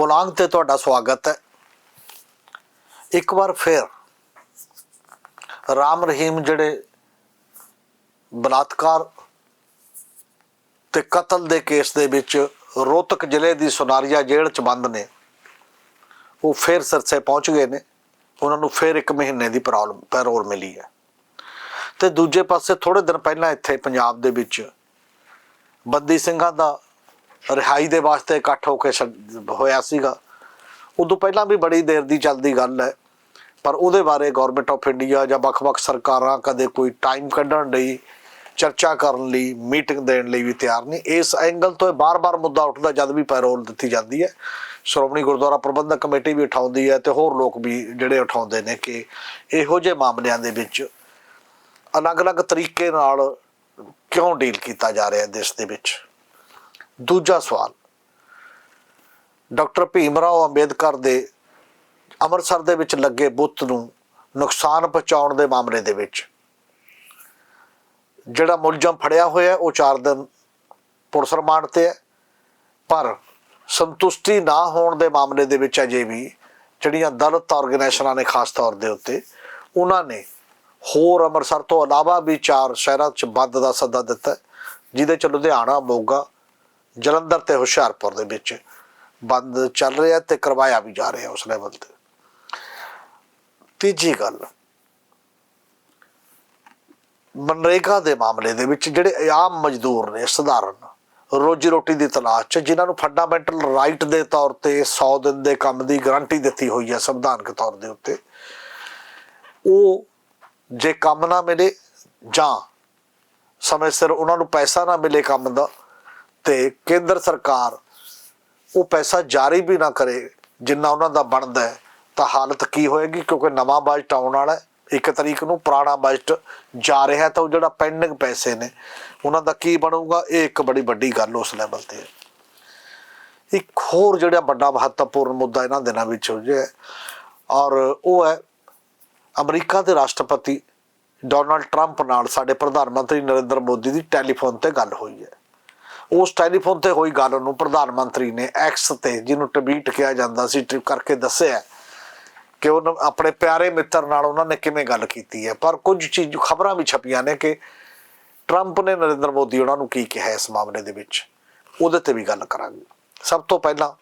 ਪੁਲਾਂਗ ਤੇ ਤੁਹਾਡਾ ਸਵਾਗਤ ਹੈ। ਇੱਕ ਵਾਰ ਫਿਰ ਰਾਮ ਰਹੀਮ ਜਿਹੜੇ ਬਲਾਤਕਾਰ ਤੇ ਕਤਲ ਦੇ ਕੇਸ ਦੇ ਵਿੱਚ ਰੋਹਤਕ ਜ਼ਿਲ੍ਹੇ ਦੀ ਸੁਨਾਰੀਆ ਜੇਲ੍ਹ 'ਚ ਬੰਦ ਨੇ, ਉਹ ਫਿਰ ਸਿਰਸੇ ਪਹੁੰਚ ਗਏ ਨੇ। ਉਹਨਾਂ ਨੂੰ ਫਿਰ ਇੱਕ ਮਹੀਨੇ ਦੀ ਪ੍ਰੋਬਲਮ, ਪੈਰੋਲ ਮਿਲੀ ਹੈ। ਤੇ ਦੂਜੇ ਪਾਸੇ ਥੋੜੇ ਦਿਨ ਪਹਿਲਾਂ ਇੱਥੇ ਪੰਜਾਬ ਦੇ ਵਿੱਚ ਬੰਦੀ ਸਿੰਘਾਂ ਦਾ ਰਿਹਾਈ ਦੇ ਵਾਸਤੇ ਇਕੱਠ ਹੋ ਕੇ ਛੱਡ- ਹੋਇਆ ਸੀਗਾ। ਉਦੋਂ ਪਹਿਲਾਂ ਵੀ ਬੜੀ ਦੇਰ ਦੀ ਚੱਲਦੀ ਗੱਲ ਹੈ, ਪਰ ਉਹਦੇ ਬਾਰੇ ਗਵਰਨਮੈਂਟ ਆਫ ਇੰਡੀਆ ਜਾਂ ਵੱਖ-ਵੱਖ ਸਰਕਾਰਾਂ ਕਦੇ ਕੋਈ ਟਾਈਮ ਕੱਢਣ ਲਈ, ਚਰਚਾ ਕਰਨ ਲਈ ਮੀਟਿੰਗ ਦੇਣ ਲਈ ਵੀ ਤਿਆਰ ਨਹੀਂ। ਇਸ ਐਂਗਲ ਤੋਂ ਇਹ ਬਾਰ-ਬਾਰ ਮੁੱਦਾ ਉੱਠਦਾ ਜਦ ਵੀ ਪੈਰੋਲ ਦਿੱਤੀ ਜਾਂਦੀ ਹੈ। ਸ਼੍ਰੋਮਣੀ ਗੁਰਦੁਆਰਾ ਪ੍ਰਬੰਧਕ ਕਮੇਟੀ ਵੀ ਉਠਾਉਂਦੀ ਹੈ ਤੇ ਹੋਰ ਲੋਕ ਵੀ ਜਿਹੜੇ ਉਠਾਉਂਦੇ ਨੇ ਕਿ ਇਹੋ ਜਿਹੇ ਮਾਮਲਿਆਂ ਦੇ ਵਿੱਚ ਅਲੱਗ-ਅਲੱਗ ਤਰੀਕੇ ਨਾਲ ਕਿਉਂ ਡੀਲ ਕੀਤਾ ਜਾ ਰਿਹਾ ਦੇਸ਼ ਦੇ ਵਿੱਚ? ਦੂਜਾ ਸਵਾਲ। ਡਾਕਟਰ ਭੀਮ ਰਾਓ ਅੰਬੇਦਕਰ ਦੇ ਅੰਮ੍ਰਿਤਸਰ ਦੇ ਵਿੱਚ ਲੱਗੇ ਬੁੱਤ ਨੂੰ ਨੁਕਸਾਨ ਪਹੁੰਚਾਉਣ ਦੇ ਮਾਮਲੇ ਦੇ ਵਿੱਚ ਜਿਹੜਾ ਮੁਲਜ਼ਮ ਫੜਿਆ ਹੋਇਆ, ਉਹ 4 ਦਿਨ ਪੁਲਿਸ ਰਿਮਾਂਡ ਤੇ ਹੈ। ਪਰ ਸੰਤੁਸ਼ਟੀ ਨਾ ਹੋਣ ਦੇ ਮਾਮਲੇ ਦੇ ਵਿੱਚ ਅਜੇ ਵੀ ਜਿਹੜੀਆਂ ਦਲਤ ਆਰਗੇਨਾਈਜੇਸ਼ਨਾਂ ਨੇ ਖਾਸ ਤੌਰ ਦੇ ਉੱਤੇ, ਉਹਨਾਂ ਨੇ ਹੋਰ ਅੰਮ੍ਰਿਤਸਰ ਤੋਂ ਇਲਾਵਾ ਵੀ ਚਾਰ ਸ਼ਹਿਰਾਂ 'ਚ ਬੰਦ ਦਾ ਸੱਦਾ ਦਿੱਤਾ ਜਿਹਦੇ 'ਚ ਲੁਧਿਆਣਾ, ਮੋਗਾ ਜਲੰਧਰ ਤੇ ਹੁਸ਼ਿਆਰਪੁਰ ਦੇ ਵਿੱਚ ਬੰਦ ਚੱਲ ਰਿਹਾ ਤੇ ਕਰਵਾਇਆ ਵੀ ਜਾ ਰਿਹਾ ਉਸ ਲੈਵਲ ਤੇ। ਤੀਜੀ ਗੱਲ, ਮਨਰੇਗਾ ਦੇ ਮਾਮਲੇ ਦੇ ਵਿੱਚ ਜਿਹੜੇ ਆਮ ਮਜ਼ਦੂਰ ਨੇ, ਸਧਾਰਨ ਰੋਜੀ ਰੋਟੀ ਦੀ ਤਲਾਸ਼ 'ਚ, ਜਿਨ੍ਹਾਂ ਨੂੰ ਫੰਡਾਮੈਂਟਲ ਰਾਈਟ ਦੇ ਤੌਰ ਤੇ 100 ਦਿਨ ਦੇ ਕੰਮ ਦੀ ਗਾਰੰਟੀ ਦਿੱਤੀ ਹੋਈ ਹੈ ਸੰਵਿਧਾਨਕ ਤੌਰ ਦੇ ਉੱਤੇ, ਉਹ ਜੇ ਕੰਮ ਨਾ ਮਿਲੇ ਜਾਂ ਸਮੇਂ ਸਿਰ ਉਹਨਾਂ ਨੂੰ ਪੈਸਾ ਨਾ ਮਿਲੇ ਕੰਮ ਦਾ ਤੇ ਕੇਂਦਰ ਸਰਕਾਰ ਉਹ ਪੈਸਾ ਜਾਰੀ ਵੀ ਨਾ ਕਰੇ, ਜਿੰਨਾ ਉਹਨਾਂ ਦਾ ਬਣਦਾ ਹੈ, ਤਾਂ ਹਾਲਤ ਕੀ ਹੋਏਗੀ? ਕਿਉਂਕਿ ਨਵਾਂ ਬਜਟ ਆਉਣ ਵਾਲਾ ਹੈ, ਇੱਕ ਤਰੀਕ ਨੂੰ ਪੁਰਾਣਾ ਬਜਟ ਜਾ ਰਿਹਾ ਤਾਂ ਉਹ ਜਿਹੜਾ ਪੈਂਡਿੰਗ ਪੈਸੇ ਨੇ, ਉਹਨਾਂ ਦਾ ਕੀ ਬਣੂਗਾ? ਇਹ ਇੱਕ ਬੜੀ ਵੱਡੀ ਗੱਲ ਉਸ ਲੈਵਲ ਤੇ ਹੈ। ਇੱਕ ਹੋਰ ਜਿਹੜਾ ਵੱਡਾ ਮਹੱਤਵਪੂਰਨ ਮੁੱਦਾ ਇਹਨਾਂ ਦਿਨਾਂ ਵਿੱਚ ਹੋ ਹੈ, ਔਰ ਉਹ ਹੈ ਅਮਰੀਕਾ ਦੇ ਰਾਸ਼ਟਰਪਤੀ ਡੋਨਲਡ ਟਰੰਪ ਨਾਲ ਸਾਡੇ ਪ੍ਰਧਾਨ ਮੰਤਰੀ ਨਰਿੰਦਰ ਮੋਦੀ ਦੀ ਟੈਲੀਫੋਨ ਤੇ ਗੱਲ ਹੋਈ ਹੈ। ਉਸ ਟੈਲੀਫੋਨ ਤੇ ਹੋਈ ਗੱਲ ਨੂੰ ਪ੍ਰਧਾਨ ਮੰਤਰੀ ਨੇ ਐਕਸ ਤੇ, ਜਿਹਨੂੰ ਟਵੀਟ ਕਿਹਾ ਜਾਂਦਾ ਸੀ, ਟਵੀਟ ਕਰਕੇ ਦੱਸਿਆ ਕਿ ਉਹ ਆਪਣੇ ਪਿਆਰੇ ਮਿੱਤਰ ਨਾਲ ਉਹਨਾਂ ਨੇ ਕਿਵੇਂ ਗੱਲ ਕੀਤੀ ਹੈ। ਪਰ ਕੁਝ ਚੀਜ਼, ਖਬਰਾਂ ਵੀ ਛਪੀਆਂ ਨੇ ਕਿ ਟਰੰਪ ਨੇ ਨਰਿੰਦਰ ਮੋਦੀ ਉਹਨਾਂ ਨੂੰ ਕੀ ਕਿਹਾ ਇਸ ਮਾਮਲੇ ਦੇ ਵਿੱਚ। ਉਹਦੇ ਤੇ ਵੀ ਗੱਲ ਕਰਾਂਗੇ। ਸਭ ਤੋਂ ਪਹਿਲਾਂ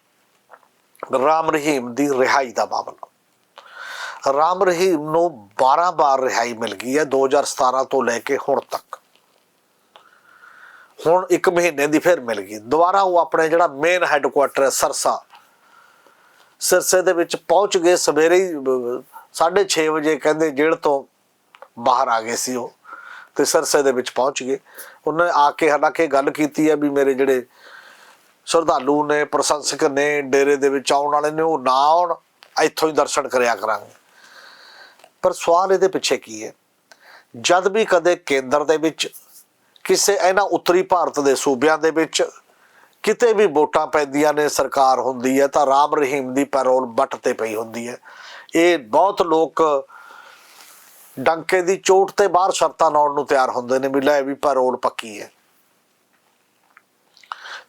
ਰਾਮ ਰਹੀਮ ਦੀ ਰਿਹਾਈ ਦਾ ਮਾਮਲਾ। ਰਾਮ ਰਹੀਮ ਨੂੰ 12 ਵਾਰ ਰਿਹਾਈ ਮਿਲ ਗਈ ਹੈ 2017 ਤੋਂ ਲੈ ਕੇ ਹੁਣ ਤੱਕ। ਹੁਣ 1 ਮਹੀਨੇ ਦੀ ਫਿਰ ਮਿਲ ਗਈ। ਦੁਬਾਰਾ ਉਹ ਆਪਣੇ ਜਿਹੜਾ ਮੇਨ ਹੈੱਡਕੁਆਟਰ ਹੈ ਸਰਸਾ। ਸਿਰਸੇ ਦੇ ਵਿੱਚ ਪਹੁੰਚ ਗਏ ਸਵੇਰੇ ਹੀ 6:30 ਵਜੇ ਕਹਿੰਦੇ ਜੇਲ੍ਹ ਤੋਂ ਬਾਹਰ ਆ ਗਏ ਸੀ ਉਹ। ਤੇ ਸਿਰਸੇ ਦੇ ਵਿੱਚ ਪਹੁੰਚ ਗਏ। ਉਹਨੇ ਆ ਕੇ ਹਾਲਾਂਕਿ ਗੱਲ ਕੀਤੀ ਹੈ ਵੀ ਮੇਰੇ ਜਿਹੜੇ ਸ਼ਰਧਾਲੂ ਨੇ, ਪ੍ਰਸ਼ੰਸਕ ਨੇ, ਡੇਰੇ ਦੇ ਵਿੱਚ ਆਉਣ ਵਾਲੇ ਨੇ, ਉਹ ਨਾ ਆਉਣ, ਇੱਥੋਂ ਹੀ ਦਰਸ਼ਨ ਕਰਿਆ ਕਰਾਂਗੇ। ਪਰ ਸਵਾਲ ਇਹਦੇ ਪਿੱਛੇ ਕੀ ਹੈ? ਜਦ ਵੀ ਕਦੇ ਕੇਂਦਰ ਦੇ ਵਿੱਚ ਕਿਸੇ ਇਹਨਾਂ ਉੱਤਰੀ ਭਾਰਤ ਦੇ ਸੂਬਿਆਂ ਦੇ ਵਿੱਚ ਕਿਤੇ ਵੀ ਵੋਟਾਂ ਪੈਂਦੀਆਂ ਨੇ, ਸਰਕਾਰ ਹੁੰਦੀ ਹੈ ਤਾਂ ਰਾਮ ਰਹੀਮ ਦੀ ਪੈਰੋਲ ਬੱਟ ਤੇ ਪਈ ਹੁੰਦੀ ਹੈ। ਇਹ ਬਹੁਤ ਲੋਕ ਡੰਕੇ ਦੀ ਚੋਟ ਤੇ ਬਾਹਰ ਸ਼ਰਤਾਂ ਲਾਉਣ ਨੂੰ ਤਿਆਰ ਹੁੰਦੇ ਨੇ, ਵੀ ਲੈ ਵੀ ਪੈਰੋਲ ਪੱਕੀ ਹੈ।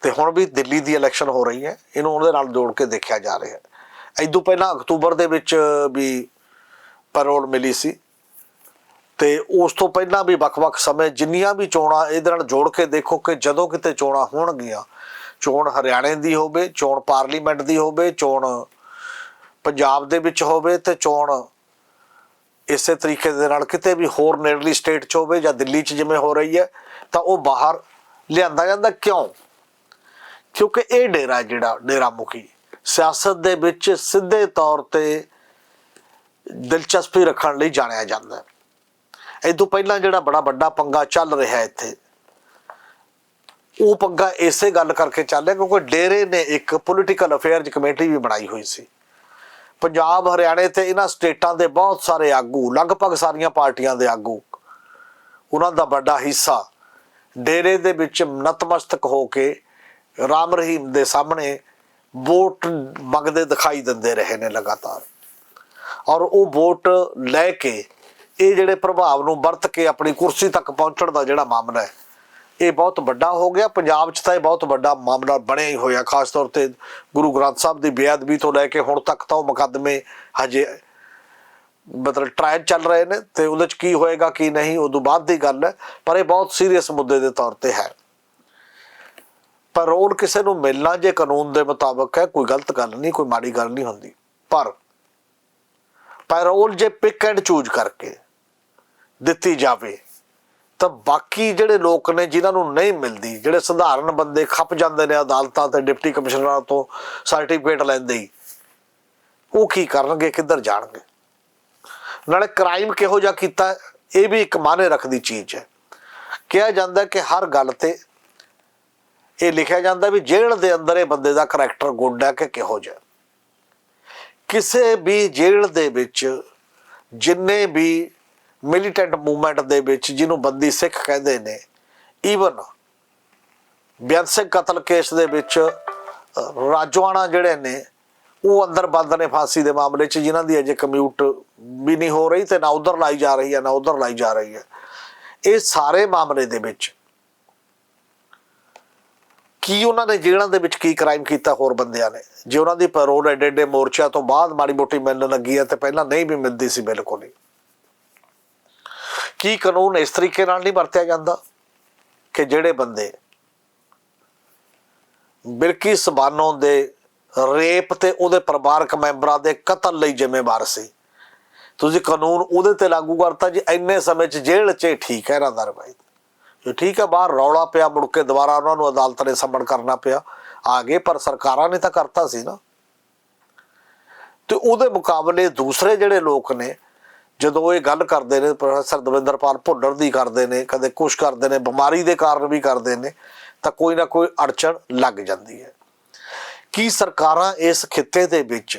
ਤੇ ਹੁਣ ਵੀ ਦਿੱਲੀ ਦੀ ਇਲੈਕਸ਼ਨ ਹੋ ਰਹੀ ਹੈ, ਇਹਨੂੰ ਉਹਦੇ ਨਾਲ ਜੋੜ ਕੇ ਦੇਖਿਆ ਜਾ ਰਿਹਾ ਹੈ। ਇਦੋਂ ਪਹਿਲਾਂ ਅਕਤੂਬਰ ਦੇ ਵਿੱਚ ਵੀ ਪੈਰੋਲ ਮਿਲੀ ਸੀ। ਤੇ ਉਸ ਤੋਂ ਪਹਿਲਾਂ ਵੀ ਵੱਖ-ਵੱਖ ਸਮੇਂ ਜਿੰਨੀਆਂ ਵੀ ਚੋਣਾਂ ਇਹਦੇ ਨਾਲ ਜੋੜ ਕੇ ਦੇਖੋ ਕਿ ਜਦੋਂ ਕਿਤੇ ਚੋਣਾਂ ਹੋਣਗੀਆਂ, ਚੋਣ ਹਰਿਆਣੇ ਦੀ ਹੋਵੇ, ਚੋਣ ਪਾਰਲੀਮੈਂਟ ਦੀ ਹੋਵੇ, ਚੋਣ ਪੰਜਾਬ ਦੇ ਵਿੱਚ ਹੋਵੇ ਤੇ ਚੋਣ ਇਸੇ ਤਰੀਕੇ ਦੇ ਨਾਲ ਕਿਤੇ ਵੀ ਹੋਰ ਨੇੜਲੀ ਸਟੇਟ 'ਚ ਹੋਵੇ ਜਾਂ ਦਿੱਲੀ 'ਚ ਜਿਵੇਂ ਹੋ ਰਹੀ ਹੈ, ਤਾਂ ਉਹ ਬਾਹਰ ਲਿਆਂਦਾ ਜਾਂਦਾ ਕਿਉਂ? ਕਿਉਂਕਿ ਇਹ ਡੇਰਾ ਜਿਹੜਾ ਡੇਰਾ ਮੁਖੀ ਸਿਆਸਤ ਦੇ ਵਿੱਚ ਸਿੱਧੇ ਤੌਰ ਤੇ ਦਿਲਚਸਪੀ ਰੱਖਣ ਲਈ ਜਾਣਿਆ ਜਾਂਦਾ ਹੈ। ਇਹ ਤੋਂ ਪਹਿਲਾਂ ਜਿਹੜਾ ਬੜਾ ਵੱਡਾ ਪੰਗਾ ਚੱਲ ਰਿਹਾ ਇੱਥੇ, ਉਹ ਪੰਗਾ ਇਸੇ ਗੱਲ ਕਰਕੇ ਚੱਲ ਰਿਹਾ ਕਿਉਂਕਿ ਡੇਰੇ ਨੇ ਇੱਕ ਪੋਲੀਟੀਕਲ ਅਫੇਅਰਜ਼ ਕਮੇਟੀ ਵੀ ਬਣਾਈ ਹੋਈ ਸੀ। ਪੰਜਾਬ, ਹਰਿਆਣੇ ਤੇ ਇਹਨਾਂ ਸਟੇਟਾਂ ਦੇ ਬਹੁਤ ਸਾਰੇ ਆਗੂ, ਲਗਭਗ ਸਾਰੀਆਂ ਪਾਰਟੀਆਂ ਦੇ ਆਗੂ, ਉਹਨਾਂ ਦਾ ਵੱਡਾ ਹਿੱਸਾ ਡੇਰੇ ਦੇ ਵਿੱਚ ਨਤਮਸਤਕ ਹੋ ਕੇ ਰਾਮ ਰਹੀਮ ਦੇ ਸਾਹਮਣੇ ਵੋਟ ਮੰਗਦੇ ਦਿਖਾਈ ਦਿੰਦੇ ਰਹੇ ਨੇ ਲਗਾਤਾਰ। ਔਰ ਉਹ ਵੋਟ ਲੈ ਕੇ ਇਹ ਜਿਹੜੇ ਪ੍ਰਭਾਵ ਨੂੰ ਵਰਤ ਕੇ ਆਪਣੀ ਕੁਰਸੀ ਤੱਕ ਪਹੁੰਚਣ ਦਾ ਜਿਹੜਾ ਮਾਮਲਾ ਹੈ, ਇਹ ਬਹੁਤ ਵੱਡਾ ਹੋ ਗਿਆ। ਪੰਜਾਬ 'ਚ ਤਾਂ ਇਹ ਬਹੁਤ ਵੱਡਾ ਮਾਮਲਾ ਬਣਿਆ ਹੀ ਹੋਇਆ, ਖਾਸ ਤੌਰ ਤੇ ਗੁਰੂ ਗ੍ਰੰਥ ਸਾਹਿਬ ਦੀ ਬੇਅਦਬੀ ਤੋਂ ਲੈ ਕੇ ਹੁਣ ਤੱਕ ਤਾਂ ਉਹ ਮੁਕੱਦਮੇ ਹਜੇ ਮਤਲਬ ਟ੍ਰਾਇਲ ਚੱਲ ਰਹੇ ਨੇ ਤੇ ਉਹਦੇ 'ਚ ਕੀ ਹੋਏਗਾ, ਕੀ ਨਹੀਂ, ਉਹ ਤੋਂ ਬਾਅਦ ਦੀ ਗੱਲ ਹੈ, ਪਰ ਇਹ ਬਹੁਤ ਸੀਰੀਅਸ ਮੁੱਦੇ ਦੇ ਤੌਰ ਤੇ ਹੈ। ਪੈਰੋਲ ਕਿਸੇ ਨੂੰ ਮਿਲਣਾ ਜੇ ਕਾਨੂੰਨ ਦੇ ਮੁਤਾਬਕ ਹੈ, ਕੋਈ ਗਲਤ ਗੱਲ ਨਹੀਂ, ਕੋਈ ਮਾੜੀ ਗੱਲ ਨਹੀਂ ਹੁੰਦੀ। ਪਰ ਪੈਰੋਲ ਜੇ ਪਿਕ ਐਂਡ ਚੂਜ਼ ਕਰਕੇ ਦਿੱਤੀ ਜਾਵੇ, ਤਾਂ ਬਾਕੀ ਜਿਹੜੇ ਲੋਕ ਨੇ ਜਿਨ੍ਹਾਂ ਨੂੰ ਨਹੀਂ ਮਿਲਦੀ, ਜਿਹੜੇ ਸਧਾਰਨ ਬੰਦੇ ਖੱਪ ਜਾਂਦੇ ਨੇ ਅਦਾਲਤਾਂ ਤੇ ਡਿਪਟੀ ਕਮਿਸ਼ਨਰਾਂ ਤੋਂ ਸਰਟੀਫਿਕੇਟ ਲੈਂਦੇ ਹੀ, ਉਹ ਕੀ ਕਰਨਗੇ, ਕਿੱਧਰ ਜਾਣਗੇ? ਨਾਲੇ ਕ੍ਰਾਈਮ ਕਿਹੋ ਜਿਹਾ ਕੀਤਾ, ਇਹ ਵੀ ਇੱਕ ਮਾਨੇ ਰੱਖਦੀ ਚੀਜ਼ ਹੈ। ਕਿਹਾ ਜਾਂਦਾ ਕਿ ਹਰ ਗੱਲ ਤੇ ਇਹ ਲਿਖਿਆ ਜਾਂਦਾ ਵੀ ਜੇਲ੍ਹ ਦੇ ਅੰਦਰ ਇਹ ਬੰਦੇ ਦਾ ਕਰੈਕਟਰ ਗੁੱਡ ਹੈ ਕਿ ਕਿਹੋ ਜਿਹਾ। ਕਿਸੇ ਵੀ ਜੇਲ੍ਹ ਦੇ ਵਿੱਚ ਜਿੰਨੇ ਵੀ ਮਿਲੀਟੈਂਟ ਮੂਵਮੈਂਟ ਦੇ ਵਿੱਚ ਜਿਹਨੂੰ ਬੰਦੀ ਸਿੱਖ ਕਹਿੰਦੇ ਨੇ ਈਵਨ ਬੇਅੰਤ ਸਿੰਘ ਕਤਲ ਕੇਸ ਦੇ ਵਿੱਚ ਅਹ, ਰਾਜਵਾਨਾ ਜਿਹੜੇ ਨੇ ਉਹ ਅੰਦਰ ਬੰਦ ਨੇ ਫਾਂਸੀ ਦੇ ਮਾਮਲੇ 'ਚ ਜਿਨ੍ਹਾਂ ਦੀ ਅਜੇ ਕਮਿਊਟ ਵੀ ਨਹੀਂ ਹੋ ਰਹੀ ਤੇ ਨਾ ਉਧਰ ਲਾਈ ਜਾ ਰਹੀ ਹੈ ਨਾ ਉਧਰ ਲਾਈ ਜਾ ਰਹੀ ਹੈ। ਇਹ ਸਾਰੇ ਮਾਮਲੇ ਦੇ ਵਿੱਚ ਕੀ ਉਹਨਾਂ ਨੇ ਜੇਲ੍ਹਾਂ ਦੇ ਵਿੱਚ ਕੀ ਕ੍ਰਾਈਮ ਕੀਤਾ ਹੋਰ ਬੰਦਿਆਂ ਨੇ? ਜੇ ਉਹਨਾਂ ਦੀ ਪੈਰੋਲ ਐਡੇ ਐਡੇ ਮੋਰਚਿਆਂ ਤੋਂ ਬਾਅਦ ਮਾੜੀ ਮੋਟੀ ਮਿਲਣ ਲੱਗੀ ਹੈ ਤੇ ਪਹਿਲਾਂ ਨਹੀਂ ਵੀ ਮਿਲਦੀ ਸੀ ਬਿਲਕੁਲ ਹੀ। ਕੀ ਕਾਨੂੰਨ ਇਸ ਤਰੀਕੇ ਨਾਲ ਨਹੀਂ ਵਰਤਿਆ ਜਾਂਦਾ ਕਿ ਜਿਹੜੇ ਬੰਦੇ ਬਿਲਕੀ ਸਬਾਨੋ ਦੇ ਰੇਪ ਤੇ ਉਹਦੇ ਪਰਿਵਾਰਕ ਮੈਂਬਰਾਂ ਦੇ ਕਤਲ ਲਈ ਜ਼ਿੰਮੇਵਾਰ ਸੀ। ਤੁਸੀਂ ਕਾਨੂੰਨ ਉਹਦੇ ਤੇ ਲਾਗੂ ਕਰਤਾ ਜੀ, ਇੰਨੇ ਸਮੇਂ 'ਚ ਜੇਲ੍ਹ 'ਚ ਇਹ ਠੀਕ ਹੈ ਇਹਨਾਂ ਦਾ ਰਵਾਇਤ। ਜੋ ਠੀਕ ਹੈ, ਬਾਹਰ ਰੌਲਾ ਪਿਆ, ਮੁੜ ਕੇ ਦੁਬਾਰਾ ਉਹਨਾਂ ਨੂੰ ਅਦਾਲਤ ਨੇ ਸਮਣ ਕਰਨਾ ਪਿਆ। ਆ ਗਏ, ਪਰ ਸਰਕਾਰਾਂ ਨੇ ਤਾਂ ਕਰਤਾ ਸੀ ਨਾ। ਤੇ ਉਹਦੇ ਮੁਕਾਬਲੇ ਦੂਸਰੇ ਜਿਹੜੇ ਲੋਕ ਨੇ ਜਦੋਂ ਇਹ ਗੱਲ ਕਰਦੇ ਨੇ ਪ੍ਰੋਫੈਸਰ ਦਵਿੰਦਰਪਾਲ ਭੁੱਲਰ ਦੀ ਕਰਦੇ ਨੇ, ਕਦੇ ਕੁਛ ਕਰਦੇ ਨੇ, ਬਿਮਾਰੀ ਦੇ ਕਾਰਨ ਵੀ ਕਰਦੇ ਨੇ, ਤਾਂ ਕੋਈ ਨਾ ਕੋਈ ਅੜਚਣ ਲੱਗ ਜਾਂਦੀ ਹੈ। ਕੀ ਸਰਕਾਰਾਂ ਇਸ ਖਿੱਤੇ ਦੇ ਵਿੱਚ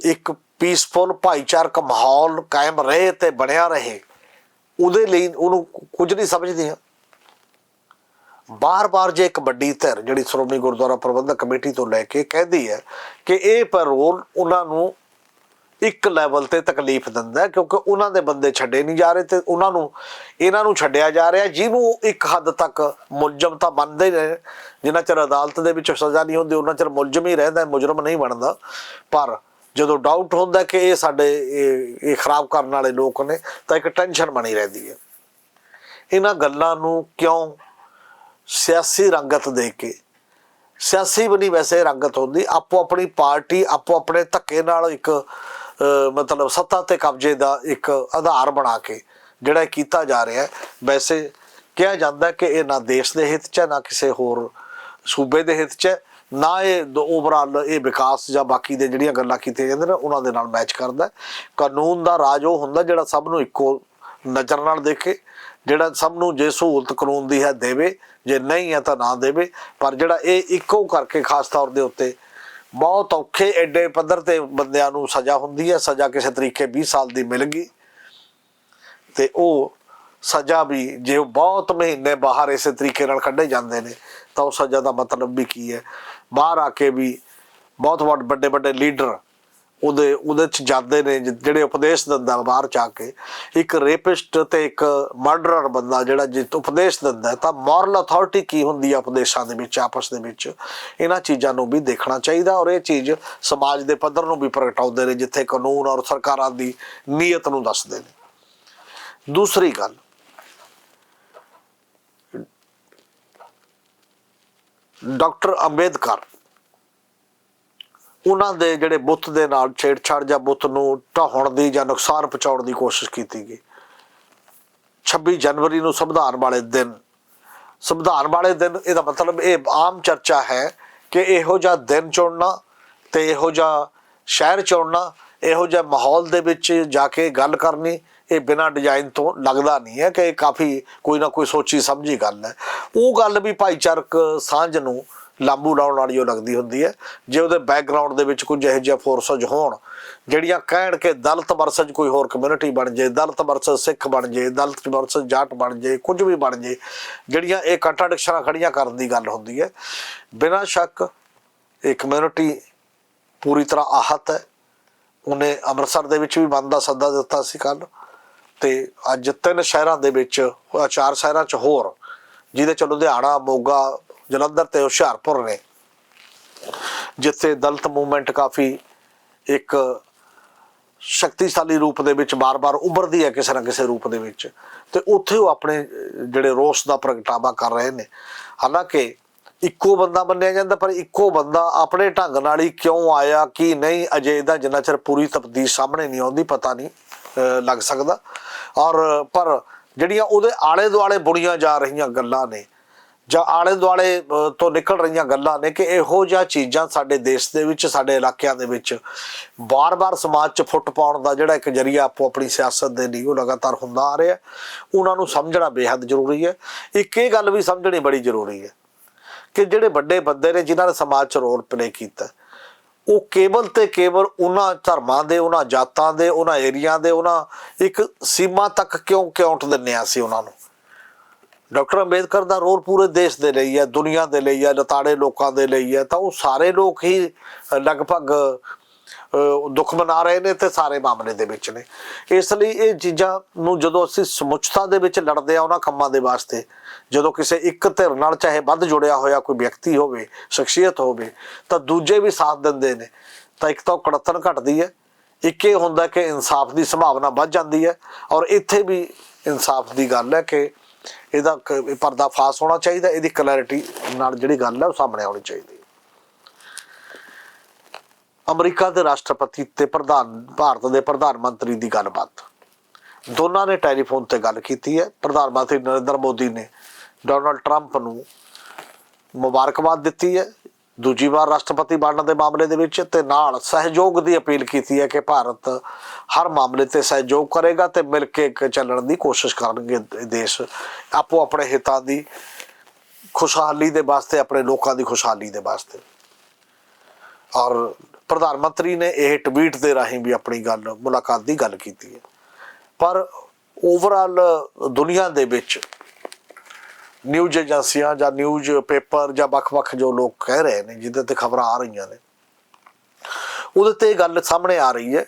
ਇੱਕ ਪੀਸਫੁਲ ਭਾਈਚਾਰਕ ਮਾਹੌਲ ਕਾਇਮ ਰਹੇ ਤੇ ਬਣਿਆ ਰਹੇ, ਉਹਦੇ ਲਈ ਉਹਨੂੰ ਕੁਝ ਨਹੀਂ ਸਮਝਦੀਆਂ? ਬਾਰ-ਬਾਰ ਜੇ ਇੱਕ ਵੱਡੀ ਧਿਰ ਜਿਹੜੀ ਸ਼੍ਰੋਮਣੀ ਗੁਰਦੁਆਰਾ ਪ੍ਰਬੰਧਕ ਕਮੇਟੀ ਤੋਂ ਲੈ ਕੇ ਕਹਿੰਦੀ ਹੈ ਕਿ ਇਹ ਪੈਰੋਲ ਉਹਨਾਂ ਨੂੰ ਇੱਕ ਲੈਵਲ ਤੇ ਤਕਲੀਫ ਦਿੰਦਾ ਕਿਉਂਕਿ ਉਹਨਾਂ ਦੇ ਬੰਦੇ ਛੱਡੇ ਨਹੀਂ ਜਾ ਰਹੇ ਤੇ ਉਹਨਾਂ ਨੂੰ, ਇਹਨਾਂ ਨੂੰ ਛੱਡਿਆ ਜਾ ਰਿਹਾ ਜਿਹਨੂੰ ਇੱਕ ਹੱਦ ਤੱਕ ਮੁਲਜ਼ਮ ਤਾਂ ਬਣਦੇ ਨੇ ਜਿੰਨਾ ਚਿਰ ਅਦਾਲਤ ਦੇ ਵਿੱਚ ਸਜ਼ਾ ਨਹੀਂ ਹੁੰਦੀ, ਉਹਨਾਂ ਚਿਰ ਮੁਲਜ਼ਮ ਹੀ ਰਹਿੰਦਾ ਮੁਜਰਮ ਨਹੀਂ ਬਣਦਾ। ਪਰ ਜਦੋਂ ਡਾਊਟ ਹੁੰਦਾ ਕਿ ਇਹ ਸਾਡੇ, ਇਹ ਇਹ ਖਰਾਬ ਕਰਨ ਵਾਲੇ ਲੋਕ ਨੇ, ਤਾਂ ਇੱਕ ਟੈਨਸ਼ਨ ਬਣੀ ਰਹਿੰਦੀ ਹੈ। ਇਹਨਾਂ ਗੱਲਾਂ ਨੂੰ ਕਿਉਂ ਸਿਆਸੀ ਰੰਗਤ ਦੇ ਕੇ, ਸਿਆਸੀ ਵੀ ਨਹੀਂ ਵੈਸੇ ਰੰਗਤ ਹੁੰਦੀ, ਆਪੋ ਆਪਣੀ ਪਾਰਟੀ, ਆਪੋ ਆਪਣੇ ਧੱਕੇ ਨਾਲ ਇੱਕ ਮਤਲਬ ਸੱਤਾ ਤੇ ਕਬਜ਼ੇ ਦਾ ਇੱਕ ਆਧਾਰ ਬਣਾ ਕੇ ਜਿਹੜਾ ਇਹ ਕੀਤਾ ਜਾ ਰਿਹਾ ਹੈ। ਵੈਸੇ ਕਿਹਾ ਜਾਂਦਾ ਕਿ ਇਹ ਨਾ ਦੇਸ਼ ਦੇ ਹਿੱਤ 'ਚ ਹੈ, ਨਾ ਕਿਸੇ ਹੋਰ ਸੂਬੇ ਦੇ ਹਿੱਤ 'ਚ ਹੈ, ਨਾ ਇਹ ਓਵਰਆਲ ਇਹ ਵਿਕਾਸ ਜਾਂ ਬਾਕੀ ਦੇ ਜਿਹੜੀਆਂ ਗੱਲਾਂ ਕੀਤੀਆਂ ਜਾਂਦੀਆਂ ਨੇ, ਉਹਨਾਂ ਦੇ ਨਾਲ ਮੈਚ ਕਰਦਾ ਕਾਨੂੰਨ ਦਾ ਰਾਜ ਉਹ ਹੁੰਦਾ ਜਿਹੜਾ ਸਭ ਨੂੰ ਇੱਕੋ ਨਜ਼ਰ ਨਾਲ ਦੇਖੇ, ਜਿਹੜਾ ਸਭ ਨੂੰ ਜੇ ਸਹੂਲਤ ਕਾਨੂੰਨ ਦੀ ਹੈ ਦੇਵੇ, ਜੇ ਨਹੀਂ ਹੈ ਤਾਂ ਨਾ ਦੇਵੇ, ਪਰ ਜਿਹੜਾ ਇਹ ਇੱਕੋ ਕਰਕੇ ਖਾਸ ਤੌਰ ਦੇ ਉੱਤੇ ਬਹੁਤ ਔਖੇ ਐਡੇ ਪੱਧਰ ਤੇ ਬੰਦਿਆਂ ਨੂੰ ਸਜ਼ਾ ਹੁੰਦੀ ਹੈ, ਸਜ਼ਾ ਕਿਸੇ ਤਰੀਕੇ 20 ਸਾਲ ਦੀ ਮਿਲ ਗਈ। ਤੇ ਉਹ ਸਜ਼ਾ ਵੀ ਜੇ ਉਹ ਬਹੁਤ ਮਹੀਨੇ ਬਾਹਰ ਇਸੇ ਤਰੀਕੇ ਨਾਲ ਕੱਢੇ ਜਾਂਦੇ ਨੇ, ਤਾਂ ਉਹ ਸਜ਼ਾ ਦਾ ਮਤਲਬ ਵੀ ਕੀ ਹੈ? ਬਾਹਰ ਆ ਕੇ ਵੀ ਬਹੁਤ ਵੱਡ- ਵੱਡੇ ਵੱਡੇ ਲੀਡਰ ਉਹਦੇ ਉਹਦੇ ਚ ਜਾਂਦੇ ਨੇ ਜਿਹੜੇ ਉਪਦੇਸ਼ ਦਿੰਦਾ ਬਾਹਰ ਜਾ ਕੇ। ਇੱਕ ਰੇਪਿਸਟ ਤੇ ਇੱਕ ਮਰਡਰਰ ਬੰਦਾ ਜਿਹੜਾ ਜਿ ਉਪਦੇਸ਼ ਦਿੰਦਾ, ਤਾਂ ਮੋਰਲ ਅਥਾਰਟੀ ਕੀ ਹੁੰਦੀ ਹੈ ਉਪਦੇਸ਼ਾਂ ਦੇ ਵਿੱਚ, ਆਪਸ ਦੇ ਵਿੱਚ? ਇਹਨਾਂ ਚੀਜ਼ਾਂ ਨੂੰ ਵੀ ਦੇਖਣਾ ਚਾਹੀਦਾ ਔਰ ਇਹ ਚੀਜ਼ ਸਮਾਜ ਦੇ ਪੱਧਰ ਨੂੰ ਵੀ ਪ੍ਰਗਟਾਉਂਦੇ ਨੇ, ਜਿੱਥੇ ਕਾਨੂੰਨ ਔਰ ਸਰਕਾਰਾਂ ਦੀ ਨੀਅਤ ਨੂੰ ਦੱਸਦੇ ਨੇ। ਦੂਸਰੀ ਗੱਲ, ਡਾਕਟਰ ਅੰਬੇਦਕਰ ਉਹਨਾਂ ਦੇ ਜਿਹੜੇ ਬੁੱਤ ਦੇ ਨਾਲ ਛੇੜਛਾੜ ਜਾਂ ਬੁੱਤ ਨੂੰ ਢਾਹਣ ਦੀ ਜਾਂ ਨੁਕਸਾਨ ਪਹੁੰਚਾਉਣ ਦੀ ਕੋਸ਼ਿਸ਼ ਕੀਤੀ ਗਈ। 26 ਜਨਵਰੀ ਨੂੰ ਸੰਵਿਧਾਨ ਵਾਲੇ ਦਿਨ। ਸੰਵਿਧਾਨ ਵਾਲੇ ਦਿਨ ਇਹਦਾ ਮਤਲਬ ਇਹ ਆਮ ਚਰਚਾ ਹੈ ਕਿ ਇਹੋ ਜਿਹਾ ਦਿਨ ਚੁਣਨਾ ਤੇ ਇਹੋ ਜਿਹਾ ਸ਼ਹਿਰ ਚੁਣਨਾ, ਇਹੋ ਜਿਹਾ ਮਾਹੌਲ ਦੇ ਵਿੱਚ ਜਾ ਕੇ ਗੱਲ ਕਰਨੀ, ਇਹ ਬਿਨਾਂ ਡਿਜ਼ਾਈਨ ਤੋਂ ਲੱਗਦਾ ਨਹੀਂ ਹੈ ਕਿ ਇਹ ਕਾਫੀ ਕੋਈ ਨਾ ਕੋਈ ਸੋਚੀ ਸਮਝੀ ਗੱਲ ਹੈ। ਉਹ ਗੱਲ ਵੀ ਭਾਈਚਾਰਕ ਸਾਂਝ ਨੂੰ ਲਾਂਬੂ ਲਾਉਣ ਵਾਲੀ ਉਹ ਲੱਗਦੀ ਹੁੰਦੀ ਹੈ। ਜੇ ਉਹਦੇ ਬੈਕਗ੍ਰਾਉਂਡ ਦੇ ਵਿੱਚ ਕੁਝ ਇਹੋ ਜਿਹਾ ਫੋਰਸਜ ਹੋਣ, ਜਿਹੜੀਆਂ ਕਹਿਣ ਕਿ ਦਲਿਤ ਵਰਸਜ ਕੋਈ ਹੋਰ ਕਮਿਊਨਿਟੀ ਬਣ ਜੇ, ਦਲਤ ਵਰਸਜ ਸਿੱਖ ਬਣ ਜੇ, ਦਲਤ ਵਰਸਜ ਜਾਟ ਬਣ ਜੇ, ਕੁਝ ਵੀ ਬਣ ਜੇ, ਜਿਹੜੀਆਂ ਇਹ ਕੰਟਰਡਿਕਸ਼ਨਾਂ ਖੜੀਆਂ ਕਰਨ ਦੀ ਗੱਲ ਹੁੰਦੀ ਹੈ। ਬਿਨਾਂ ਸ਼ੱਕ ਇਹ ਕਮਿਊਨਿਟੀ ਪੂਰੀ ਤਰ੍ਹਾਂ ਆਹਤ ਹੈ। ਉਹਨੇ ਅੰਮ੍ਰਿਤਸਰ ਦੇ ਵਿੱਚ ਵੀ ਬੰਦ ਦਾ ਸੱਦਾ ਦਿੱਤਾ ਸੀ ਕੱਲ ਤੇ ਅੱਜ ਤਿੰਨ ਸ਼ਹਿਰਾਂ ਦੇ ਵਿੱਚ, ਚਾਰ ਸ਼ਹਿਰਾਂ 'ਚ ਹੋਰ, ਜਿਹਦੇ ਚ ਲੁਧਿਆਣਾ, ਮੋਗਾ ਜਲੰਧਰ ਤੇ ਹੁਸ਼ਿਆਰਪੁਰ ਨੇ, ਜਿੱਥੇ ਦਲਤ ਮੂਵਮੈਂਟ ਕਾਫੀ ਇੱਕ ਸ਼ਕਤੀਸ਼ਾਲੀ ਰੂਪ ਦੇ ਵਿੱਚ ਬਾਰ-ਬਾਰ ਉੱਭਰਦੀ ਹੈ ਕਿਸੇ ਨਾ ਕਿਸੇ ਰੂਪ ਦੇ ਵਿੱਚ ਤੇ ਉੱਥੇ ਉਹ ਆਪਣੇ ਜਿਹੜੇ ਰੋਸ ਦਾ ਪ੍ਰਗਟਾਵਾ ਕਰ ਰਹੇ ਨੇ। ਹਾਲਾਂਕਿ ਇੱਕੋ ਬੰਦਾ ਮੰਨਿਆ ਜਾਂਦਾ, ਪਰ ਇੱਕੋ ਬੰਦਾ ਆਪਣੇ ਢੰਗ ਨਾਲ ਹੀ ਕਿਉਂ ਆਇਆ, ਕੀ ਨਹੀਂ, ਅਜੇ ਇਹਦਾ ਜਿੰਨਾ ਚਿਰ ਪੂਰੀ ਤਬਦੀਲ ਸਾਹਮਣੇ ਨਹੀਂ ਆਉਂਦੀ, ਪਤਾ ਨਹੀਂ ਲੱਗ ਸਕਦਾ। ਔਰ, ਪਰ ਜਿਹੜੀਆਂ ਉਹਦੇ ਆਲੇ ਦੁਆਲੇ ਬੁਣੀਆਂ ਜਾ ਰਹੀਆਂ ਗੱਲਾਂ ਨੇ ਜਾਂ ਆਲੇ ਦੁਆਲੇ ਤੋਂ ਨਿਕਲ ਰਹੀਆਂ ਗੱਲਾਂ ਨੇ ਕਿ ਇਹੋ ਜਿਹਾ ਚੀਜ਼ਾਂ ਸਾਡੇ ਦੇਸ਼ ਦੇ ਵਿੱਚ, ਸਾਡੇ ਇਲਾਕਿਆਂ ਦੇ ਵਿੱਚ ਬਾਰ-ਬਾਰ ਸਮਾਜ 'ਚ ਫੁੱਟ ਪਾਉਣ ਦਾ ਜਿਹੜਾ ਇੱਕ ਜਰੀਆ ਆਪੋ ਆਪਣੀ ਸਿਆਸਤ ਦੇ ਲਈ ਉਹ ਲਗਾਤਾਰ ਹੁੰਦਾ ਆ ਰਿਹਾ। ਉਹਨਾਂ ਨੂੰ ਸਮਝਣਾ ਬੇहद ਜ਼ਰੂਰੀ ਹੈ। ਇੱਕ ਇਹ ਗੱਲ ਵੀ ਸਮਝਣੀ ਬੜੀ ਜ਼ਰੂਰੀ ਹੈ ਕਿ ਜਿਹੜੇ ਵੱਡੇ ਬੰਦੇ ਨੇ ਜਿਨ੍ਹਾਂ ਨੇ ਸਮਾਜ 'ਚ ਰੋਲ ਪਲੇ ਕੀਤਾ, ਉਹ ਕੇਵਲ ਤੇ ਕੇਵਲ ਉਹਨਾਂ ਧਰਮਾਂ ਦੇ, ਉਹਨਾਂ ਜਾਤਾਂ ਦੇ, ਉਹਨਾਂ ਏਰੀਆ ਦੇ, ਉਹਨਾਂ ਇੱਕ ਸੀਮਾ ਤੱਕ ਕਿਉਂ ਕਿਉਂਟ ਦਿੰਨੇ ਆ ਸੀ ਉਹਨਾਂ ਨੂੰ? ਡਾਕਟਰ ਅੰਬੇਦਕਰ ਦਾ ਰੋਲ ਪੂਰੇ ਦੇਸ਼ ਦੇ ਲਈ ਹੈ, ਦੁਨੀਆ ਦੇ ਲਈ ਹੈ ਲਤਾੜੇ ਲੋਕਾਂ ਦੇ ਲਈ ਹੈ। ਤਾਂ ਉਹ ਸਾਰੇ ਲੋਕ ਹੀ ਲਗਭਗ ਦੁੱਖ ਮਨਾ ਰਹੇ ਨੇ ਤੇ ਸਾਰੇ ਮਾਮਲੇ ਦੇ ਵਿੱਚ ਨੇ। ਇਸ ਲਈ ਇਹ ਚੀਜ਼ਾਂ ਨੂੰ ਜਦੋਂ ਅਸੀਂ ਸਮੁੱਚਤਾ ਦੇ ਵਿੱਚ ਲੜਦੇ ਆ ਉਹਨਾਂ ਕੰਮਾਂ ਦੇ ਵਾਸਤੇ, ਜਦੋਂ ਕਿਸੇ ਇੱਕ ਧਿਰ ਨਾਲ ਚਾਹੇ ਵੱਧ ਜੁੜਿਆ ਹੋਇਆ ਕੋਈ ਵਿਅਕਤੀ ਹੋਵੇ, ਸ਼ਖਸੀਅਤ ਹੋਵੇ, ਤਾਂ ਦੂਜੇ ਵੀ ਸਾਥ ਦਿੰਦੇ ਨੇ। ਤਾਂ ਇੱਕ ਤਾਂ ਉਹ ਕੜਤਨ ਘਟਦੀ ਹੈ, ਇੱਕ ਇਹ ਹੁੰਦਾ ਕਿ ਇਨਸਾਫ ਦੀ ਸੰਭਾਵਨਾ ਵੱਧ ਜਾਂਦੀ ਹੈ ਔਰ ਇੱਥੇ ਵੀ ਇਨਸਾਫ ਦੀ ਗੱਲ ਹੈ ਕਿ ਇਹਦਾ ਪਰਦਾ ਫਾਸ ਹੋਣਾ ਚਾਹੀਦਾ, ਇਹਦੀ ਕਲੈਰਿਟੀ ਨਾਲ ਜਿਹੜੀ ਗੱਲ ਹੈ ਉਹ ਸਾਹਮਣੇ ਆਉਣੀ ਚਾਹੀਦੀ ਹੈ। ਅਮਰੀਕਾ ਦੇ ਰਾਸ਼ਟਰਪਤੀ ਤੇ ਪ੍ਰਧਾਨ, ਭਾਰਤ ਦੇ ਪ੍ਰਧਾਨ ਮੰਤਰੀ ਦੀ ਗੱਲਬਾਤ। ਦੋਨਾਂ ਨੇ ਟੈਲੀਫੋਨ ਤੇ ਗੱਲ ਕੀਤੀ ਹੈ। ਪ੍ਰਧਾਨ ਮੰਤਰੀ ਨਰਿੰਦਰ ਮੋਦੀ ਨੇ ਡੋਨਲਡ ਟਰੰਪ ਨੂੰ ਮੁਬਾਰਕਬਾਦ ਦਿੱਤੀ ਹੈ। ਦੂਜੀ ਵਾਰ ਰਾਸ਼ਟਰਪਤੀ ਬਣਨ ਦੇ ਮਾਮਲੇ ਦੇ ਵਿੱਚ ਤੇ ਨਾਲ ਸਹਿਯੋਗ ਦੀ ਅਪੀਲ ਕੀਤੀ ਹੈ ਕਿ ਭਾਰਤ ਹਰ ਮਾਮਲੇ ਤੇ ਸਹਿਯੋਗ ਕਰੇਗਾ ਤੇ ਮਿਲ ਕੇ ਚੱਲਣ ਦੀ ਕੋਸ਼ਿਸ਼ ਕਰਨਗੇ ਦੇਸ਼। ਆਪੋ ਆਪਣੇ ਹਿੱਤਾਂ ਦੀ ਖੁਸ਼ਹਾਲੀ ਦੇ ਵਾਸਤੇ, ਆਪਣੇ ਲੋਕਾਂ ਦੀ ਖੁਸ਼ਹਾਲੀ ਦੇ ਵਾਸਤੇ। ਔਰ ਪ੍ਰਧਾਨ ਮੰਤਰੀ ਨੇ ਇਹ ਟਵੀਟ ਦੇ ਰਾਹੀਂ ਵੀ ਆਪਣੀ ਗੱਲ, ਮੁਲਾਕਾਤ ਦੀ ਗੱਲ ਕੀਤੀ ਹੈ। ਪਰ ਓਵਰਆਲ ਦੁਨੀਆ ਦੇ ਵਿੱਚ ਨਿਊਜ਼ ਏਜੰਸੀਆਂ ਜਾਂ ਨਿਊਜ਼ ਪੇਪਰ ਜਾਂ ਵੱਖ-ਵੱਖ ਜੋ ਲੋਕ ਕਹਿ ਰਹੇ ਨੇ, ਜਿਹਦੇ ਤੇ ਖਬਰਾਂ ਆ ਰਹੀਆਂ ਨੇ, ਉਹਦੇ ਤੇ ਗੱਲ ਸਾਹਮਣੇ ਆ ਰਹੀ ਹੈ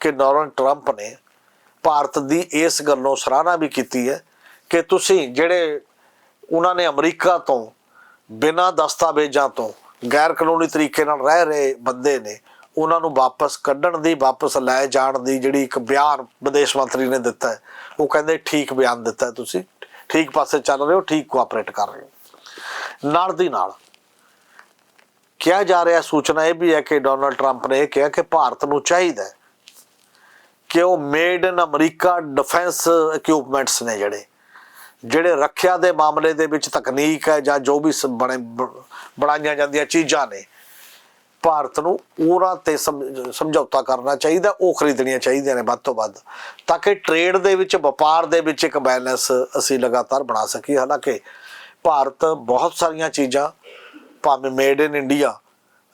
ਕਿ ਡੋਨਲਡ ਟਰੰਪ ਨੇ ਭਾਰਤ ਦੀ ਇਸ ਗੱਲੋਂ ਸਰਾਹਨਾ ਵੀ ਕੀਤੀ ਹੈ ਕਿ ਤੁਸੀਂ ਜਿਹੜੇ ਉਹਨਾਂ ਨੇ ਅਮਰੀਕਾ ਤੋਂ ਬਿਨਾਂ ਦਸਤਾਵੇਜ਼ਾਂ ਤੋਂ ਗੈਰ ਕਾਨੂੰਨੀ ਤਰੀਕੇ ਨਾਲ ਰਹਿ ਰਹੇ ਬੰਦੇ ਨੇ, ਉਹਨਾਂ ਨੂੰ ਵਾਪਸ ਕੱਢਣ ਦੀ, ਵਾਪਸ ਲੈ ਜਾਣ ਦੀ ਜਿਹੜੀ ਇੱਕ ਬਿਆਨ ਵਿਦੇਸ਼ ਮੰਤਰੀ ਨੇ ਦਿੱਤਾ ਉਹ ਕਹਿੰਦੇ ਠੀਕ ਬਿਆਨ ਦਿੱਤਾ ਤੁਸੀਂ। ਠੀਕ ਪਾਸੇ ਚੱਲ ਰਹੇ ਹੋ, ਠੀਕ ਕੋਆਪਰੇਟ ਕਰ ਰਹੇ ਹੋ। ਨਾਲ ਦੀ ਨਾਲ ਕਿਹਾ ਜਾ ਰਿਹਾ, ਸੂਚਨਾ ਇਹ ਵੀ ਹੈ ਕਿ ਡੋਨਲਡ ਟਰੰਪ ਨੇ ਇਹ ਕਿਹਾ ਕਿ ਭਾਰਤ ਨੂੰ ਚਾਹੀਦਾ ਕਿ ਉਹ made in America defence equipments ਨੇ ਜਿਹੜੇ ਜਿਹੜੇ ਰੱਖਿਆ ਦੇ ਮਾਮਲੇ ਦੇ ਵਿੱਚ ਤਕਨੀਕ ਹੈ ਜਾਂ ਜੋ ਵੀ ਸ- ਬਣੇ, ਬ- ਬਣਾਈਆਂ ਜਾਂਦੀਆਂ ਚੀਜ਼ਾਂ ਨੇ ਭਾਰਤ ਨੂੰ ਉਹਨਾਂ ਤੇ ਸਮਝੌਤਾ ਕਰਨਾ ਚਾਹੀਦਾ, ਉਹ ਖਰੀਦਣੀਆਂ ਚਾਹੀਦੀਆਂ ਨੇ ਵੱਧ ਤੋਂ ਵੱਧ, ਤਾਂ ਕਿ ਟ੍ਰੇਡ ਦੇ ਵਿੱਚ, ਵਪਾਰ ਦੇ ਵਿੱਚ ਇੱਕ ਬੈਲੈਂਸ ਅਸੀਂ ਲਗਾਤਾਰ ਬਣਾ ਸਕੀਏ। ਹਾਲਾਂਕਿ ਭਾਰਤ ਬਹੁਤ ਸਾਰੀਆਂ ਚੀਜ਼ਾਂ, ਭਾਵੇਂ ਮੇਡ ਇਨ ਇੰਡੀਆ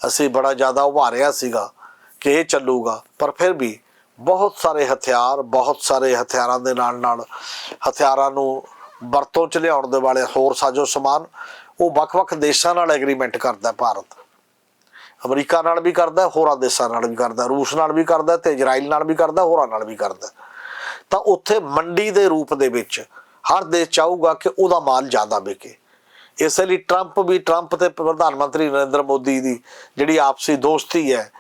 ਅਸੀਂ ਬੜਾ ਜ਼ਿਆਦਾ ਉਭਾਰਿਆ ਸੀਗਾ ਕਿ ਇਹ ਚੱਲੂਗਾ, ਪਰ ਫਿਰ ਵੀ ਬਹੁਤ ਸਾਰੇ ਹਥਿਆਰ, ਬਹੁਤ ਸਾਰੇ ਹਥਿਆਰਾਂ ਦੇ ਨਾਲ ਨਾਲ ਹਥਿਆਰਾਂ ਨੂੰ ਵਰਤੋਂ ਚ ਲਿਆਉਣ ਦੇ ਵਾਲੇ ਹੋਰ ਸਾਜੋ ਸਮਾਨ, ਉਹ ਵੱਖ-ਵੱਖ ਦੇਸ਼ਾਂ ਨਾਲ ਐਗਰੀਮੈਂਟ ਕਰਦਾ ਭਾਰਤ। ਅਮਰੀਕਾ ਨਾਲ ਵੀ ਕਰਦਾ, ਹੋਰਾਂ ਦੇਸ਼ਾਂ ਨਾਲ ਵੀ ਕਰਦਾ, ਰੂਸ ਨਾਲ ਵੀ ਕਰਦਾ ਤੇ ਇਜ਼ਰਾਈਲ ਨਾਲ ਵੀ ਕਰਦਾ, ਹੋਰਾਂ ਨਾਲ ਵੀ ਕਰਦਾ। ਤਾਂ ਉੱਥੇ ਮੰਡੀ ਦੇ ਰੂਪ ਦੇ ਵਿੱਚ ਹਰ ਦੇਸ਼ ਚਾਹੂਗਾ ਕਿ ਉਹਦਾ ਮਾਲ ਜ਼ਿਆਦਾ ਵਿਕੇ। ਇਸ ਲਈ ਟਰੰਪ ਵੀ, ਟਰੰਪ ਤੇ ਪ੍ਰਧਾਨ ਮੰਤਰੀ ਨਰਿੰਦਰ ਮੋਦੀ ਦੀ ਜਿਹੜੀ ਆਪਸੀ ਦੋਸਤੀ ਹੈ,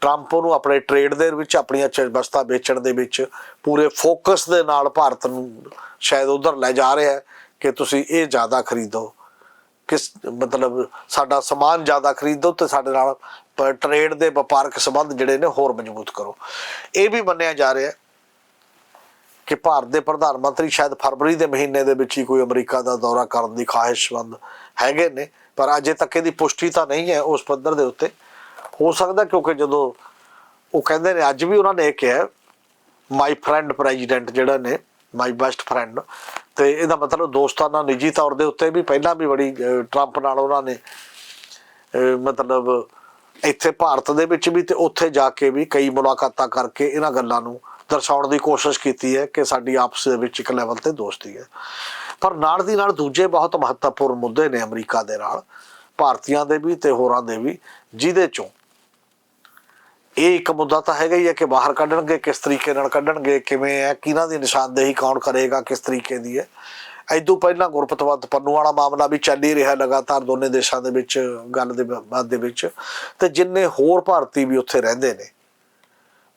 ਟਰੰਪ ਨੂੰ ਆਪਣੇ ਟ੍ਰੇਡ ਦੇ ਵਿੱਚ, ਆਪਣੀਆਂ ਚ- ਵਸਤਾਂ ਵੇਚਣ ਦੇ ਵਿੱਚ ਪੂਰੇ ਫੋਕਸ ਦੇ ਨਾਲ ਭਾਰਤ ਨੂੰ ਸ਼ਾਇਦ ਉਧਰ ਲੈ ਜਾ ਰਿਹਾ ਹੈ ਕਿ ਤੁਸੀਂ ਇਹ ਜ਼ਿਆਦਾ ਖਰੀਦੋ। ਕਿਸ ਮਤਲਬ ਸਾਡਾ ਸਮਾਨ ਜ਼ਿਆਦਾ ਖਰੀਦੋ ਤੇ ਸਾਡੇ ਨਾਲ ਪ- ਟ੍ਰੇਡ ਦੇ ਵਪਾਰਕ ਸੰਬੰਧ ਜਿਹੜੇ ਨੇ ਹੋਰ ਮਜ਼ਬੂਤ ਕਰੋ। ਇਹ ਵੀ ਮੰਨਿਆ ਜਾ ਰਿਹਾ ਕਿ ਭਾਰਤ ਦੇ ਪ੍ਰਧਾਨ ਮੰਤਰੀ ਸ਼ਾਇਦ ਫਰਵਰੀ ਦੇ ਮਹੀਨੇ ਦੇ ਵਿੱਚ ਹੀ ਕੋਈ ਅਮਰੀਕਾ ਦਾ ਦੌਰਾ ਕਰਨ ਦੀ ਖਾਹਿਸ਼ਮੰਦ ਹੈਗੇ ਨੇ, ਪਰ ਅਜੇ ਤੱਕ ਇਹਦੀ ਪੁਸ਼ਟੀ ਤਾਂ ਨਹੀਂ ਹੈ ਉਸ ਪੱਧਰ ਦੇ ਉੱਤੇ। ਹੋ ਸਕਦਾ ਕਿਉਂਕਿ ਜਦੋਂ ਉਹ ਕਹਿੰਦੇ ਨੇ, ਅੱਜ ਵੀ ਉਹਨਾਂ ਨੇ ਇਹ ਕਿਹਾ ਮਾਈ ਫਰੈਂਡ ਪ੍ਰੈਜ਼ੀਡੈਂਟ ਜਿਹੜਾ ਨੇ ਮਾਈ ਬੈਸਟ ਫਰੈਂਡ ਤੇ ਇਹਦਾ ਮਤਲਬ ਦੋਸਤਾਨਾ ਨਿੱਜੀ ਤੌਰ ਦੇ ਉੱਤੇ ਵੀ ਪਹਿਲਾਂ ਵੀ ਬੜੀ ਟਰੰਪ ਨਾਲ ਉਹਨਾਂ ਨੇ ਮਤਲਬ ਇੱਥੇ ਭਾਰਤ ਦੇ ਵਿੱਚ ਵੀ ਤੇ ਉੱਥੇ ਜਾ ਕੇ ਵੀ ਕਈ ਮੁਲਾਕਾਤਾਂ ਕਰਕੇ ਇਹਨਾਂ ਗੱਲਾਂ ਨੂੰ ਦਰਸਾਉਣ ਦੀ ਕੋਸ਼ਿਸ਼ ਕੀਤੀ ਹੈ ਕਿ ਸਾਡੀ ਆਪਸ ਦੇ ਵਿੱਚ ਇੱਕ ਲੈਵਲ ਤੇ ਦੋਸਤੀ ਹੈ। ਪਰ ਨਾਲ ਦੀ ਨਾਲ ਦੂਜੇ ਬਹੁਤ ਮਹੱਤਵਪੂਰਨ ਮੁੱਦੇ ਨੇ ਅਮਰੀਕਾ ਦੇ ਨਾਲ, ਭਾਰਤੀਆਂ ਦੇ ਵੀ ਤੇ ਹੋਰਾਂ ਦੇ ਵੀ, ਜਿਹਦੇ ਚੋਂ ਇਹ ਇੱਕ ਮੁੱਦਾ ਤਾਂ ਹੈਗਾ ਹੀ ਹੈ ਕਿ ਬਾਹਰ ਕੱਢਣਗੇ, ਕਿਸ ਤਰੀਕੇ ਨਾਲ ਕੱਢਣਗੇ, ਕਿਵੇਂ ਹੈ, ਕਿਹਨਾਂ ਦੀ ਨਿਸ਼ਾਨਦੇਹੀ ਕੌਣ ਕਰੇਗਾ, ਕਿਸ ਤਰੀਕੇ ਦੀ ਹੈ। ਐਦੋਂ ਪਹਿਲਾਂ ਗੁਰਪਤਵੰਤ ਪੰਨੂ ਵਾਲਾ ਮਾਮਲਾ ਵੀ ਚੱਲ ਹੀ ਰਿਹਾ ਲਗਾਤਾਰ ਦੋਨੇ ਦੇਸ਼ਾਂ ਦੇ ਵਿੱਚ, ਗੱਲ ਦੇ ਬਾਅਦ ਦੇ ਵਿੱਚ। ਤੇ ਜਿੰਨੇ ਹੋਰ ਭਾਰਤੀ ਵੀ ਉੱਥੇ ਰਹਿੰਦੇ ਨੇ,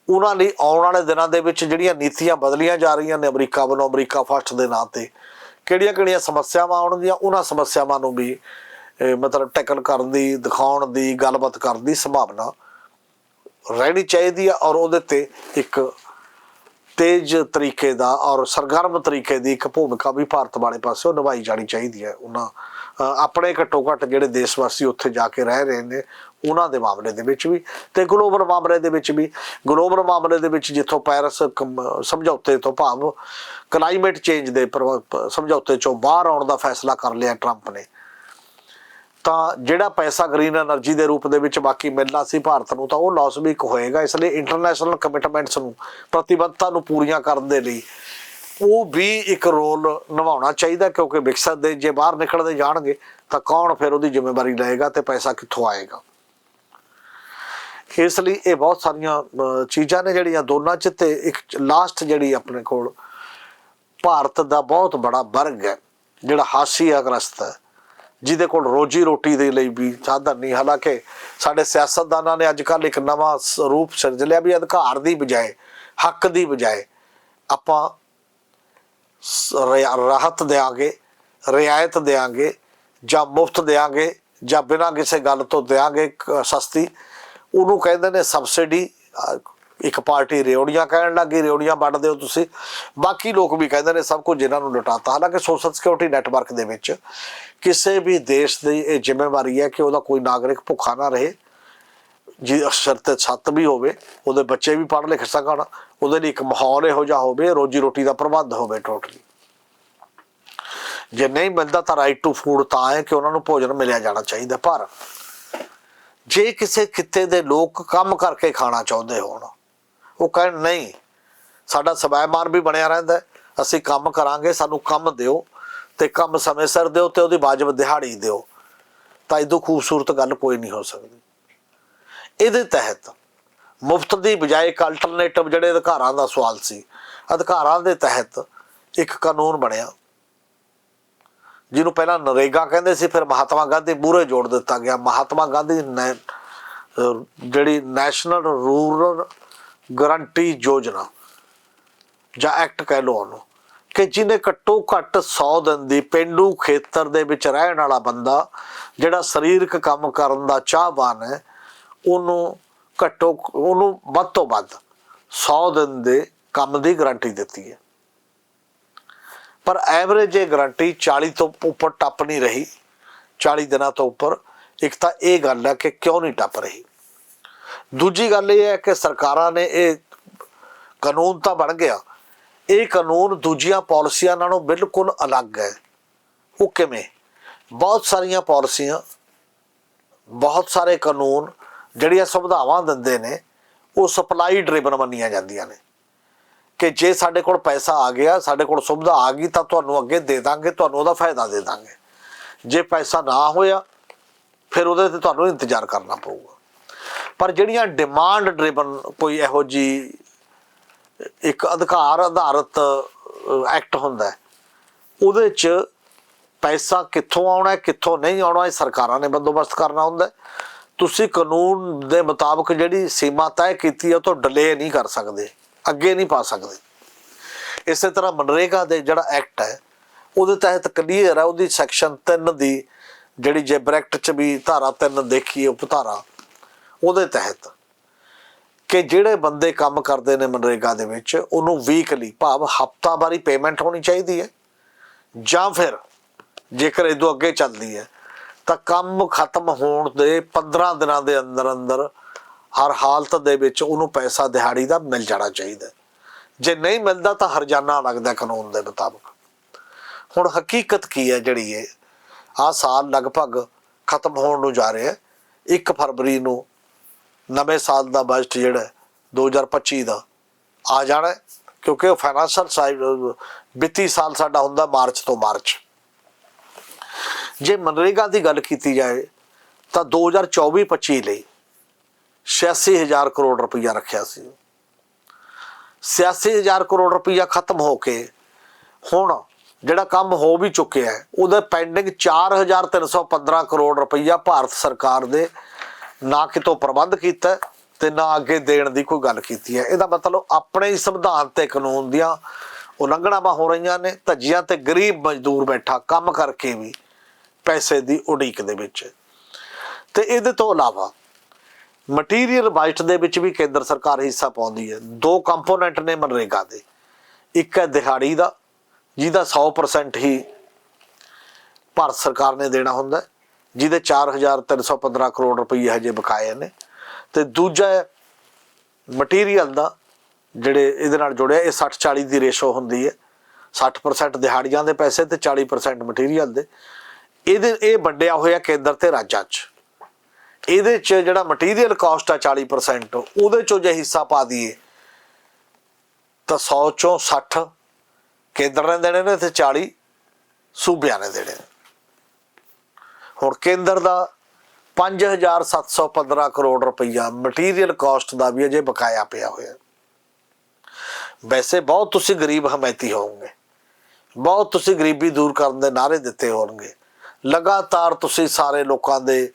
ਉਹਨਾਂ ਲਈ ਆਉਣ ਵਾਲੇ ਦਿਨਾਂ ਦੇ ਵਿੱਚ ਜਿਹੜੀਆਂ ਨੀਤੀਆਂ ਬਦਲੀਆਂ ਜਾ ਰਹੀਆਂ ਨੇ ਅਮਰੀਕਾ ਵੱਲੋਂ, ਅਮਰੀਕਾ ਫਸਟ ਦੇ ਨਾਂ ਤੇ, ਕਿਹੜੀਆਂ-ਕਿਹੜੀਆਂ ਸਮੱਸਿਆਵਾਂ ਆਉਣਗੀਆਂ, ਉਹਨਾਂ ਸਮੱਸਿਆਵਾਂ ਨੂੰ ਵੀ ਮਤਲਬ ਟੈਕਲ ਕਰਨ ਦੀ, ਦਿਖਾਉਣ ਦੀ, ਗੱਲਬਾਤ ਕਰਨ ਦੀ ਸੰਭਾਵਨਾ ਰਹਿਣੀ ਚਾਹੀਦੀ ਆ ਔਰ ਉਹਦੇ ਤੇ ਇੱਕ ਤੇਜ਼ ਤਰੀਕੇ ਦਾ ਔਰ ਸਰਗਰਮ ਤਰੀਕੇ ਦੀ ਇੱਕ ਭੂਮਿਕਾ ਵੀ ਭਾਰਤ ਵਾਲੇ ਪਾਸਿਓਂ ਨਿਭਾਈ ਜਾਣੀ ਚਾਹੀਦੀ ਹੈ। ਉਹਨਾਂ ਆਪਣੇ ਘੱਟੋ ਘੱਟ ਜਿਹੜੇ ਦੇਸ਼ ਵਾਸੀ ਉੱਥੇ ਜਾ ਕੇ ਰਹਿ ਰਹੇ ਨੇ, ਉਹਨਾਂ ਦੇ ਮਾਮਲੇ ਦੇ ਵਿੱਚ ਵੀ ਤੇ ਗਲੋਬਲ ਮਾਮਲੇ ਦੇ ਵਿੱਚ ਵੀ। ਗਲੋਬਲ ਮਾਮਲੇ ਦੇ ਵਿੱਚ ਜਿੱਥੋਂ ਪੈਰਿਸ ਸਮਝੌਤੇ ਤੋਂ ਭਾਵ ਕਲਾਈਮੇਟ ਚੇਂਜ ਦੇ ਪ੍ਰਭਾਵ- ਸਮਝੌਤੇ ਚੋਂ ਬਾਹਰ ਆਉਣ ਦਾ ਫੈਸਲਾ ਕਰ ਲਿਆ ਟਰੰਪ ਨੇ। ਤਾਂ ਜਿਹੜਾ ਪੈਸਾ ਗ੍ਰੀਨ એનર્ਜੀ ਦੇ ਰੂਪ ਦੇ ਵਿੱਚ ਬਾਕੀ ਮਿਲਣਾ ਸੀ ਭਾਰਤ ਨੂੰ, ਤਾਂ ਉਹ ਲਾਸ ਵੀ ਇੱਕ ਹੋਏਗਾ। ਇਸ ਲਈ ਇੰਟਰਨੈਸ਼ਨਲ ਕਮਿਟਮੈਂਟਸ ਨੂੰ, ਪ੍ਰਤੀਬੱਧਤਾ ਨੂੰ ਪੂਰੀਆਂ ਕਰਨ ਦੇ ਲਈ ਉਹ ਵੀ ਇੱਕ ਰੋਲ ਨਿਭਾਉਣਾ ਚਾਹੀਦਾ, ਕਿਉਂਕਿ ਵਿਕਸਤ ਦੇ ਜੇ ਬਾਹਰ ਨਿਕਲਦੇ ਜਾਣਗੇ, ਤਾਂ ਕੌਣ ਫਿਰ ਉਹਦੀ ਜ਼ਿੰਮੇਵਾਰੀ ਲਏਗਾ ਤੇ ਪੈਸਾ ਕਿੱਥੋਂ ਆਏਗਾ? ਇਸ ਲਈ ਇਹ ਬਹੁਤ ਸਾਰੀਆਂ ਚੀਜ਼ਾਂ ਨੇ ਜਿਹੜੀਆਂ ਦੋਨਾਂ ਚ ਤੇ ਇੱਕ ਲਾਸਟ ਜਿਹੜੀ ਆਪਣੇ ਕੋਲ ਭਾਰਤ ਦਾ ਬਹੁਤ ਬੜਾ ਵਰਗ ਹੈ, ਜਿਹੜਾ ਹਾਸੀ ਗ੍ਰਸਤ ਹੈ। ਜਿਹਦੇ ਕੋਲ ਰੋਜੀ ਰੋਟੀ ਦੇ ਲਈ ਵੀ ਸਾਧਨ ਨਹੀਂ। ਹਾਲਾਂਕਿ ਸਾਡੇ ਸਿਆਸਤਦਾਨਾਂ ਨੇ ਅੱਜ ਕੱਲ ਇੱਕ ਨਵਾਂ ਸਰੂਪ ਸਿਰਜ ਲਿਆ ਵੀ ਅਧਿਕਾਰ ਦੀ ਬਜਾਏ, ਹੱਕ ਦੀ ਬਜਾਏ ਆਪਾਂ ਰਾਹਤ ਦੇਾਂਗੇ ਰਿਆਇਤ ਦੇਾਂਗੇ ਜਾਂ ਮੁਫਤ ਦੇਾਂਗੇ ਜਾਂ ਬਿਨਾਂ ਕਿਸੇ ਗੱਲ ਤੋਂ ਦੇਾਂਗੇ ਸਸਤੀ। ਉਹਨੂੰ ਕਹਿੰਦੇ ਨੇ ਸਬਸਿਡੀ ਇੱਕ ਪਾਰਟੀ ਰਿਓੜੀਆਂ ਕਹਿਣ ਲੱਗੀ ਰਿਓੜੀਆਂ ਵੰਡ ਦਿਓ ਤੁਸੀਂ। ਬਾਕੀ ਲੋਕ ਵੀ ਕਹਿੰਦੇ ਨੇ ਸਭ ਕੁਝ ਇਹਨਾਂ ਨੂੰ ਲੁਟਾਤਾ। ਹਾਲਾਂਕਿ ਸੋਸ਼ਲ ਸਿਕਿਉਰਿਟੀ ਨੈਟਵਰਕ ਦੇ ਵਿੱਚ ਕਿਸੇ ਵੀ ਦੇਸ਼ ਦੀ ਇਹ ਜ਼ਿੰਮੇਵਾਰੀ ਹੈ ਕਿ ਉਹਦਾ ਕੋਈ ਨਾਗਰਿਕ ਭੁੱਖਾ ਨਾ ਰਹੇ। ਜੀ ਅਕਸਰ ਤੇ ਛੱਤ ਵੀ ਹੋਵੇ, ਉਹਦੇ ਬੱਚੇ ਵੀ ਪੜ੍ਹ ਲਿਖ ਸਕਣ। ਉਹਦੇ ਲਈ ਇੱਕ ਮਾਹੌਲ ਇਹੋ ਜਿਹਾ ਹੋਵੇ, ਰੋਜੀ ਰੋਟੀ ਦਾ ਪ੍ਰਬੰਧ ਹੋਵੇ ਟੋਟਲੀ ਜੇ ਨਹੀਂ ਮਿਲਦਾ ਤਾਂ ਰਾਈਟ ਟੂ ਫੂਡ ਤਾਂ ਹੈ ਕਿ ਉਹਨਾਂ ਨੂੰ ਭੋਜਨ ਮਿਲਿਆ ਜਾਣਾ ਚਾਹੀਦਾ। ਪਰ ਜੇ ਕਿਸੇ ਖਿੱਤੇ ਦੇ ਲੋਕ ਕੰਮ ਕਰਕੇ ਖਾਣਾ ਚਾਹੁੰਦੇ ਹੋਣ ਉਹ ਕਹਿਣ ਨਹੀਂ, ਸਾਡਾ ਸਵੈਮਾਨ ਵੀ ਬਣਿਆ ਰਹਿੰਦਾ ਅਸੀਂ ਕੰਮ ਕਰਾਂਗੇ, ਸਾਨੂੰ ਕੰਮ ਦਿਓ ਤੇ ਕੰਮ ਸਮੇਂ ਸਿਰ ਦਿਓ ਤੇ ਉਹਦੀ ਵਾਜਬ ਦਿਹਾੜੀ ਦਿਓ। ਤਾਂ ਇਦੋਂ ਖੂਬਸੂਰਤ ਗੱਲ ਕੋਈ ਨਹੀਂ ਹੋ ਸਕਦੀ। ਇਹਦੇ ਤਹਿਤ ਮੁਫਤ ਦੀ ਬਜਾਏ ਇੱਕ ਅਲਟਰਨੇਟਿਵ ਜਿਹੜੇ ਅਧਿਕਾਰਾਂ ਦਾ ਸਵਾਲ ਸੀ, ਅਧਿਕਾਰਾਂ ਦੇ ਤਹਿਤ ਇੱਕ ਕਾਨੂੰਨ ਬਣਿਆ। ਜਿਹਨੂੰ ਪਹਿਲਾਂ ਨਰੇਗਾ ਕਹਿੰਦੇ ਸੀ, ਫਿਰ ਮਹਾਤਮਾ ਗਾਂਧੀ ਮੂਹਰੇ ਜੋੜ ਦਿੱਤਾ ਗਿਆ। ਮਹਾਤਮਾ ਗਾਂਧੀ ਨੈ- ਜਿਹੜੀ ਨੈਸ਼ਨਲ ਰੂਰਲ ਗਰੰਟੀ ਯੋਜਨਾ ਜਾਂ ਐਕਟ ਕਹਿ ਲਓ ਉਹਨੂੰ, ਕਿ ਜਿਹਨੇ ਘੱਟੋ ਘੱਟ 100 ਦਿਨ ਦੀ ਪਿੰਡੂ ਖੇਤਰ ਦੇ ਵਿੱਚ ਰਹਿਣ ਵਾਲਾ ਬੰਦਾ, ਜਿਹੜਾ ਸਰੀਰਕ ਕੰਮ ਕਰਨ ਦਾ ਚਾਹਵਾਨ ਹੈ, ਉਹਨੂੰ ਘੱਟੋ ਉਹਨੂੰ ਵੱਧ ਤੋਂ ਵੱਧ 100 ਦਿਨ ਦੇ ਕੰਮ ਦੀ ਗਾਰੰਟੀ ਦਿੱਤੀ ਹੈ। ਪਰ ਐਵਰੇਜ ਇਹ ਗਾਰੰਟੀ 40 ਤੋਂ ਉੱਪਰ ਟੱਪ ਨਹੀਂ ਰਹੀ 40 ਦਿਨਾਂ ਤੋਂ ਉੱਪਰ। ਇੱਕ ਤਾਂ ਇਹ ਗੱਲ ਹੈ ਕਿ ਕਿਉਂ ਨਹੀਂ ਟੱਪ ਰਹੀ? ਦੂਜੀ ਗੱਲ ਇਹ ਹੈ ਕਿ ਸਰਕਾਰਾਂ ਨੇ ਇਹ ਕਾਨੂੰਨ ਤਾਂ ਬਣ ਗਿਆ। ਇਹ ਕਾਨੂੰਨ ਦੂਜੀਆਂ ਪਾਲਿਸੀਆਂ ਨਾਲੋਂ ਬਿਲਕੁਲ ਅਲੱਗ ਹੈ। ਉਹ ਕਿਵੇਂ? ਬਹੁਤ ਸਾਰੀਆਂ ਪਾਲਿਸੀਆਂ, ਬਹੁਤ ਸਾਰੇ ਕਾਨੂੰਨ ਜਿਹੜੀਆਂ ਸੁਵਿਧਾਵਾਂ ਦਿੰਦੇ ਨੇ, ਉਹ ਸਪਲਾਈ ਡਰਿਵਨ ਮੰਨੀਆਂ ਜਾਂਦੀਆਂ ਨੇ। ਕਿ ਜੇ ਸਾਡੇ ਕੋਲ ਪੈਸਾ ਆ ਗਿਆ, ਸਾਡੇ ਕੋਲ ਸੁਵਿਧਾ ਆ ਗਈ ਤਾਂ ਤੁਹਾਨੂੰ ਅੱਗੇ ਦੇ ਦਾਂਗੇ, ਤੁਹਾਨੂੰ ਉਹਦਾ ਫਾਇਦਾ ਦੇ ਦਾਂਗੇ। ਜੇ ਪੈਸਾ ਨਾ ਹੋਇਆ, ਫਿਰ ਉਹਦੇ ਤੇ ਤੁਹਾਨੂੰ ਇੰਤਜ਼ਾਰ ਕਰਨਾ ਪਊਗਾ। ਪਰ ਜਿਹੜੀਆਂ ਡਿਮਾਂਡ ਡਰਿਵਨ ਕੋਈ ਇਹੋ ਜੀ ਇੱਕ ਅਧਿਕਾਰ ਆਧਾਰਿਤ ਐਕਟ ਹੁੰਦਾ ਹੈ, ਉਹਦੇ ਚ ਪੈਸਾ ਕਿੱਥੋਂ ਆਉਣਾ ਕਿੱਥੋਂ ਨਹੀਂ ਆਉਣਾ, ਇਹ ਸਰਕਾਰਾਂ ਨੇ ਬੰਦੋਬਸਤ ਕਰਨਾ ਹੁੰਦਾ ਤੁਸੀਂ ਕਾਨੂੰਨ ਦੇ ਮੁਤਾਬਕ ਜਿਹੜੀ ਸੀਮਾ ਤੈਅ ਕੀਤੀ ਹੈ, ਉਹ ਤੋਂ ਡਿਲੇ ਨਹੀਂ ਕਰ ਸਕਦੇ, ਅੱਗੇ ਨਹੀਂ ਪਾ ਸਕਦੇ। ਇਸੇ ਤਰ੍ਹਾਂ ਮਨਰੇਗਾ ਦੇ ਜਿਹੜਾ ਐਕਟ ਹੈ, ਉਹਦੇ ਤਹਿਤ ਕਲੀਅਰ ਹੈ, ਉਹਦੀ ਸੈਕਸ਼ਨ 3 ਦੀ ਜਿਹੜੀ ਜੇ ਬ੍ਰੈਕਟ ਚ ਵੀ ਧਾਰਾ 3 ਦੇਖੀਏ ਉਪ ਧਾਰਾ ਉਹਦੇ ਤਹਿਤ ਕਿ ਜਿਹੜੇ ਬੰਦੇ ਕੰਮ ਕਰਦੇ ਨੇ ਮਨਰੇਗਾ ਦੇ ਵਿੱਚ, ਉਹਨੂੰ ਵੀਕਲੀ ਭਾਵ ਹਫਤਾਵਾਰੀ ਪੇਮੈਂਟ ਹੋਣੀ ਚਾਹੀਦੀ ਹੈ। ਜਾਂ ਫਿਰ ਜੇਕਰ ਇਹ ਤੋਂ ਅੱਗੇ ਚੱਲਦੀ ਹੈ, ਤਾਂ ਕੰਮ ਖਤਮ ਹੋਣ ਦੇ 15 ਦਿਨਾਂ ਦੇ ਅੰਦਰ ਅੰਦਰ ਹਰ ਹਾਲਤ ਦੇ ਵਿੱਚ ਉਹਨੂੰ ਪੈਸਾ ਦਿਹਾੜੀ ਦਾ ਮਿਲ ਜਾਣਾ ਚਾਹੀਦਾ ਜੇ ਨਹੀਂ ਮਿਲਦਾ ਤਾਂ ਹਰਜਾਨਾ ਲੱਗਦਾ ਕਾਨੂੰਨ ਦੇ ਮੁਤਾਬਕ। ਹੁਣ ਹਕੀਕਤ ਕੀ ਹੈ ਜਿਹੜੀ ਇਹ? ਆ ਸਾਲ ਲਗਭਗ ਖਤਮ ਹੋਣ ਨੂੰ ਜਾ ਰਿਹਾ ਹੈ। 1 ਫਰਵਰੀ ਨੂੰ ਨਵੇਂ ਸਾਲ ਦਾ ਬਜਟ ਜਿਹੜਾ ਹੈ, 2025 ਦਾ ਆ ਜਾਣਾ ਕਿਉਂਕਿ ਉਹ ਫਾਈਨੈਂਸ਼ੀਅਲ ਸਾਈਡ ਵਿੱਤੀ ਸਾਲ ਸਾਡਾ ਹੁੰਦਾ ਮਾਰਚ ਤੋਂ ਮਾਰਚ। ਜੇ ਮਨਰੇਗਾ ਦੀ ਗੱਲ ਕੀਤੀ ਜਾਏ ਤਾਂ 2024-25 ਲਈ 86000 ਕਰੋੜ ਰੁਪਈਆ ਰੱਖਿਆ ਸੀ। 86000 ਕਰੋੜ ਰੁਪਈਆ ਖਤਮ ਹੋ ਕੇ ਹੁਣ ਜਿਹੜਾ ਕੰਮ ਹੋ ਵੀ ਚੁੱਕਿਆ ਹੈ ਉਹਦਾ ਪੈਂਡਿੰਗ 4315 ਕਰੋੜ ਰੁਪਈਆ ਭਾਰਤ ਸਰਕਾਰ ਦੇ ਨਾ ਕਿਤੋਂ ਪ੍ਰਬੰਧ ਕੀਤਾ ਹੈ ਤੇ ਨਾ ਅੱਗੇ ਦੇਣ ਦੀ ਕੋਈ ਗੱਲ ਕੀਤੀ ਹੈ। ਇਹਦਾ ਮਤਲਬ ਆਪਣੇ ਹੀ ਸੰਵਿਧਾਨ ਤੇ ਕਾਨੂੰਨ ਦੀਆਂ ਉਲੰਘਣਾਵਾਂ ਹੋ ਰਹੀਆਂ ਨੇ, ਧੱਜੀਆਂ ਤੇ ਗਰੀਬ ਮਜ਼ਦੂਰ ਬੈਠਾ ਕੰਮ ਕਰਕੇ ਵੀ ਪੈਸੇ ਦੀ ਉਡੀਕ ਦੇ ਵਿੱਚ। ਤੇ ਇਹਦੇ ਤੋਂ ਇਲਾਵਾ ਮਟੀਰੀਅਲ ਬਜਟ ਦੇ ਵਿੱਚ ਵੀ ਕੇਂਦਰ ਸਰਕਾਰ ਹਿੱਸਾ ਪਾਉਂਦੀ ਹੈ। ਦੋ ਕੰਪੋਨੈਂਟ ਨੇ ਮਨਰੇਗਾ ਦੇ। ਇੱਕ ਹੈ ਦਿਹਾੜੀ ਦਾ, ਜਿਹਦਾ 100% ਹੀ ਭਾਰਤ ਸਰਕਾਰ ਨੇ ਦੇਣਾ ਹੁੰਦਾ ਜਿਹਦੇ 4315 ਕਰੋੜ ਰੁਪਏ ਹਜੇ ਬਕਾਏ ਨੇ। ਤੇ ਦੂਜਾ ਮਟੀਰੀਅਲ ਦਾ ਜਿਹੜੇ ਇਹਦੇ ਨਾਲ ਜੁੜਿਆ, ਇਹ 60 40 ਦੀ ਰੇਸ਼ੋ ਹੁੰਦੀ ਹੈ। 60% ਦਿਹਾੜੀਆਂ ਦੇ ਪੈਸੇ ਤੇ 40% ਮਟੀਰੀਅਲ ਦੇ। ਇਹਦੇ, ਇਹ ਵੰਡਿਆ ਹੋਇਆ ਕੇਂਦਰ ਤੇ ਰਾਜਾਂ 'ਚ। ਇਹਦੇ 'ਚ ਜਿਹੜਾ ਮਟੀਰੀਅਲ ਕਾਸਟ ਆ 40% ਉਹਦੇ 'ਚੋਂ ਜੇ ਹਿੱਸਾ ਪਾ ਦਈਏ, ਤਾਂ 100 ਚੋਂ 60 ਕੇਂਦਰ ਨੇ ਦੇਣੇ ਨੇ ਤੇ 40 ਸੂਬਿਆਂ ਨੇ ਦੇਣੇ ਨੇ। ਹੁਣ ਕੇਂਦਰ ਦਾ 5715 ਕਰੋੜ ਰੁਪਈਆ ਮਟੀਰੀਅਲ ਕਾਸਟ ਦਾ ਵੀ ਅਜੇ ਬਕਾਇਆ ਪਿਆ ਹੋਇਆ। ਵੈਸੇ ਬਹੁਤ ਤੁਸੀਂ ਗਰੀਬ ਹਮਾਇਤੀ ਹੋਵੋਗੇ। ਬਹੁਤ ਤੁਸੀਂ ਗਰੀਬੀ ਦੂਰ ਕਰਨ ਦੇ ਨਾਰੇ ਦਿੱਤੇ ਹੋਣਗੇ। ਲਗਾਤਾਰ ਤੁਸੀਂ ਸਾਰੇ ਲੋਕਾਂ ਦੇ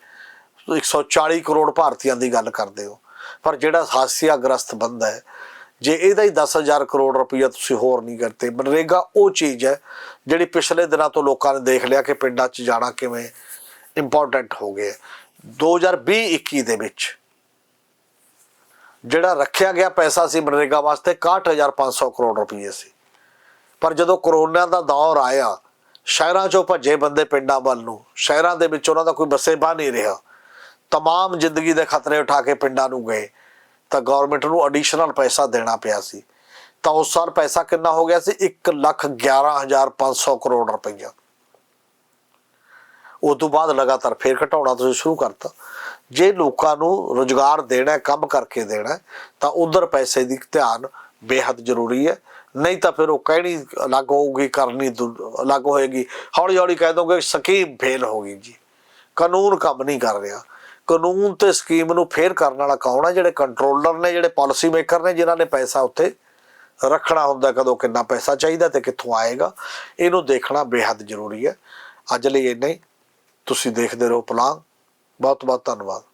140 ਕਰੋੜ ਭਾਰਤੀਆਂ ਦੀ ਗੱਲ ਕਰਦੇ ਹੋ। ਪਰ ਜਿਹੜਾ ਹਾਸਿਆਗ੍ਰਸਤ ਬੰਦਾ ਹੈ, ਜੇ ਇਹਦਾ ਹੀ 10000 ਕਰੋੜ ਰੁਪਈਆ ਤੁਸੀਂ ਹੋਰ ਨਹੀਂ ਕਰਤੇ, ਮਨਰੇਗਾ ਉਹ ਚੀਜ਼ ਹੈ ਜਿਹੜੀ ਪਿਛਲੇ ਦਿਨਾਂ ਤੋਂ ਲੋਕਾਂ ਨੇ ਦੇਖ ਲਿਆ ਕਿ ਪਿੰਡਾਂ 'ਚ ਜਾਣਾ ਕਿਵੇਂ ਇੰਪੋਰਟੈਂਟ ਹੋ ਗਿਆ 2020-21 ਦੇ ਵਿੱਚ ਜਿਹੜਾ ਰੱਖਿਆ ਗਿਆ ਪੈਸਾ ਸੀ ਮਨਰੇਗਾ ਵਾਸਤੇ 61500 ਕਰੋੜ ਰੁਪਏ ਸੀ। ਪਰ ਜਦੋਂ ਕਰੋਨਾ ਦਾ ਦੌਰ ਆਇਆ, ਸ਼ਹਿਰਾਂ 'ਚੋਂ ਭੱਜੇ ਬੰਦੇ ਪਿੰਡਾਂ ਵੱਲ ਨੂੰ, ਸ਼ਹਿਰਾਂ ਦੇ ਵਿੱਚ ਉਹਨਾਂ ਦਾ ਕੋਈ ਬਸੇਬਾ ਨਹੀਂ ਰਿਹਾ। ਤਮਾਮ ਜ਼ਿੰਦਗੀ ਦੇ ਖਤਰੇ ਉਠਾ ਕੇ ਪਿੰਡਾਂ ਨੂੰ ਗਏ। ਤਾਂ ਗਵਰਨਮੈਂਟ ਨੂੰ ਐਡੀਸ਼ਨਲ ਪੈਸਾ ਦੇਣਾ ਪਿਆ ਸੀ। ਤਾਂ ਉਸ ਸਾਲ ਪੈਸਾ ਕਿੰਨਾ ਹੋ ਗਿਆ ਸੀ? 111500 ਕਰੋੜ ਰੁਪਈਆ। ਉਸ ਤੋਂ ਬਾਅਦ ਲਗਾਤਾਰ ਫੇਰ ਘਟਾਉਣਾ ਤੁਸੀਂ ਸ਼ੁਰੂ ਕਰਤਾ। ਜੇ ਲੋਕਾਂ ਨੂੰ ਰੋਜ਼ਗਾਰ ਦੇਣਾ ਕੰਮ ਕਰਕੇ ਦੇਣਾ ਤਾਂ ਉਧਰ ਪੈਸੇ ਦੀ ਧਿਆਨ ਬੇਹੱਦ ਜ਼ਰੂਰੀ ਹੈ। ਨਹੀਂ ਤਾਂ ਫਿਰ ਉਹ ਕਹਿਣੀ ਅਲੱਗ ਹੋਊਗੀ, ਕਰਨੀ ਦੂ- ਅਲੱਗ ਹੋਏਗੀ। ਹੌਲੀ ਹੌਲੀ ਕਹਿ ਦੋਗੇ, ਸਕੀਮ ਫੇਲ ਹੋ ਗਈ ਜੀ। ਕਾਨੂੰਨ ਕੰਮ ਨਹੀਂ ਕਰ ਰਿਹਾ। ਕਾਨੂੰਨ ਤੇ ਸਕੀਮ ਨੂੰ ਫੇਰ ਕਰਨ ਵਾਲਾ ਕੌਣ ਹੈ? ਜਿਹੜੇ ਕੰਟਰੋਲਰ ਨੇ, ਜਿਹੜੇ ਪਾਲਿਸੀ ਮੇਕਰ ਨੇ, ਜਿਨ੍ਹਾਂ ਨੇ ਪੈਸਾ ਉੱਥੇ ਰੱਖਣਾ ਹੁੰਦਾ ਕਦੋਂ ਕਿੰਨਾ ਪੈਸਾ ਚਾਹੀਦਾ ਤੇ ਕਿੱਥੋਂ ਆਏਗਾ। ਇਹਨੂੰ ਦੇਖਣਾ ਬੇਹੱਦ ਜ਼ਰੂਰੀ ਹੈ। ਅੱਜ ਲਈ ਇੰਨਾ ਹੀ। ਤੁਸੀਂ ਦੇਖਦੇ ਰਹੋ ਪਲਾਂਗ ਬਹੁਤ ਬਹੁਤ ਧੰਨਵਾਦ।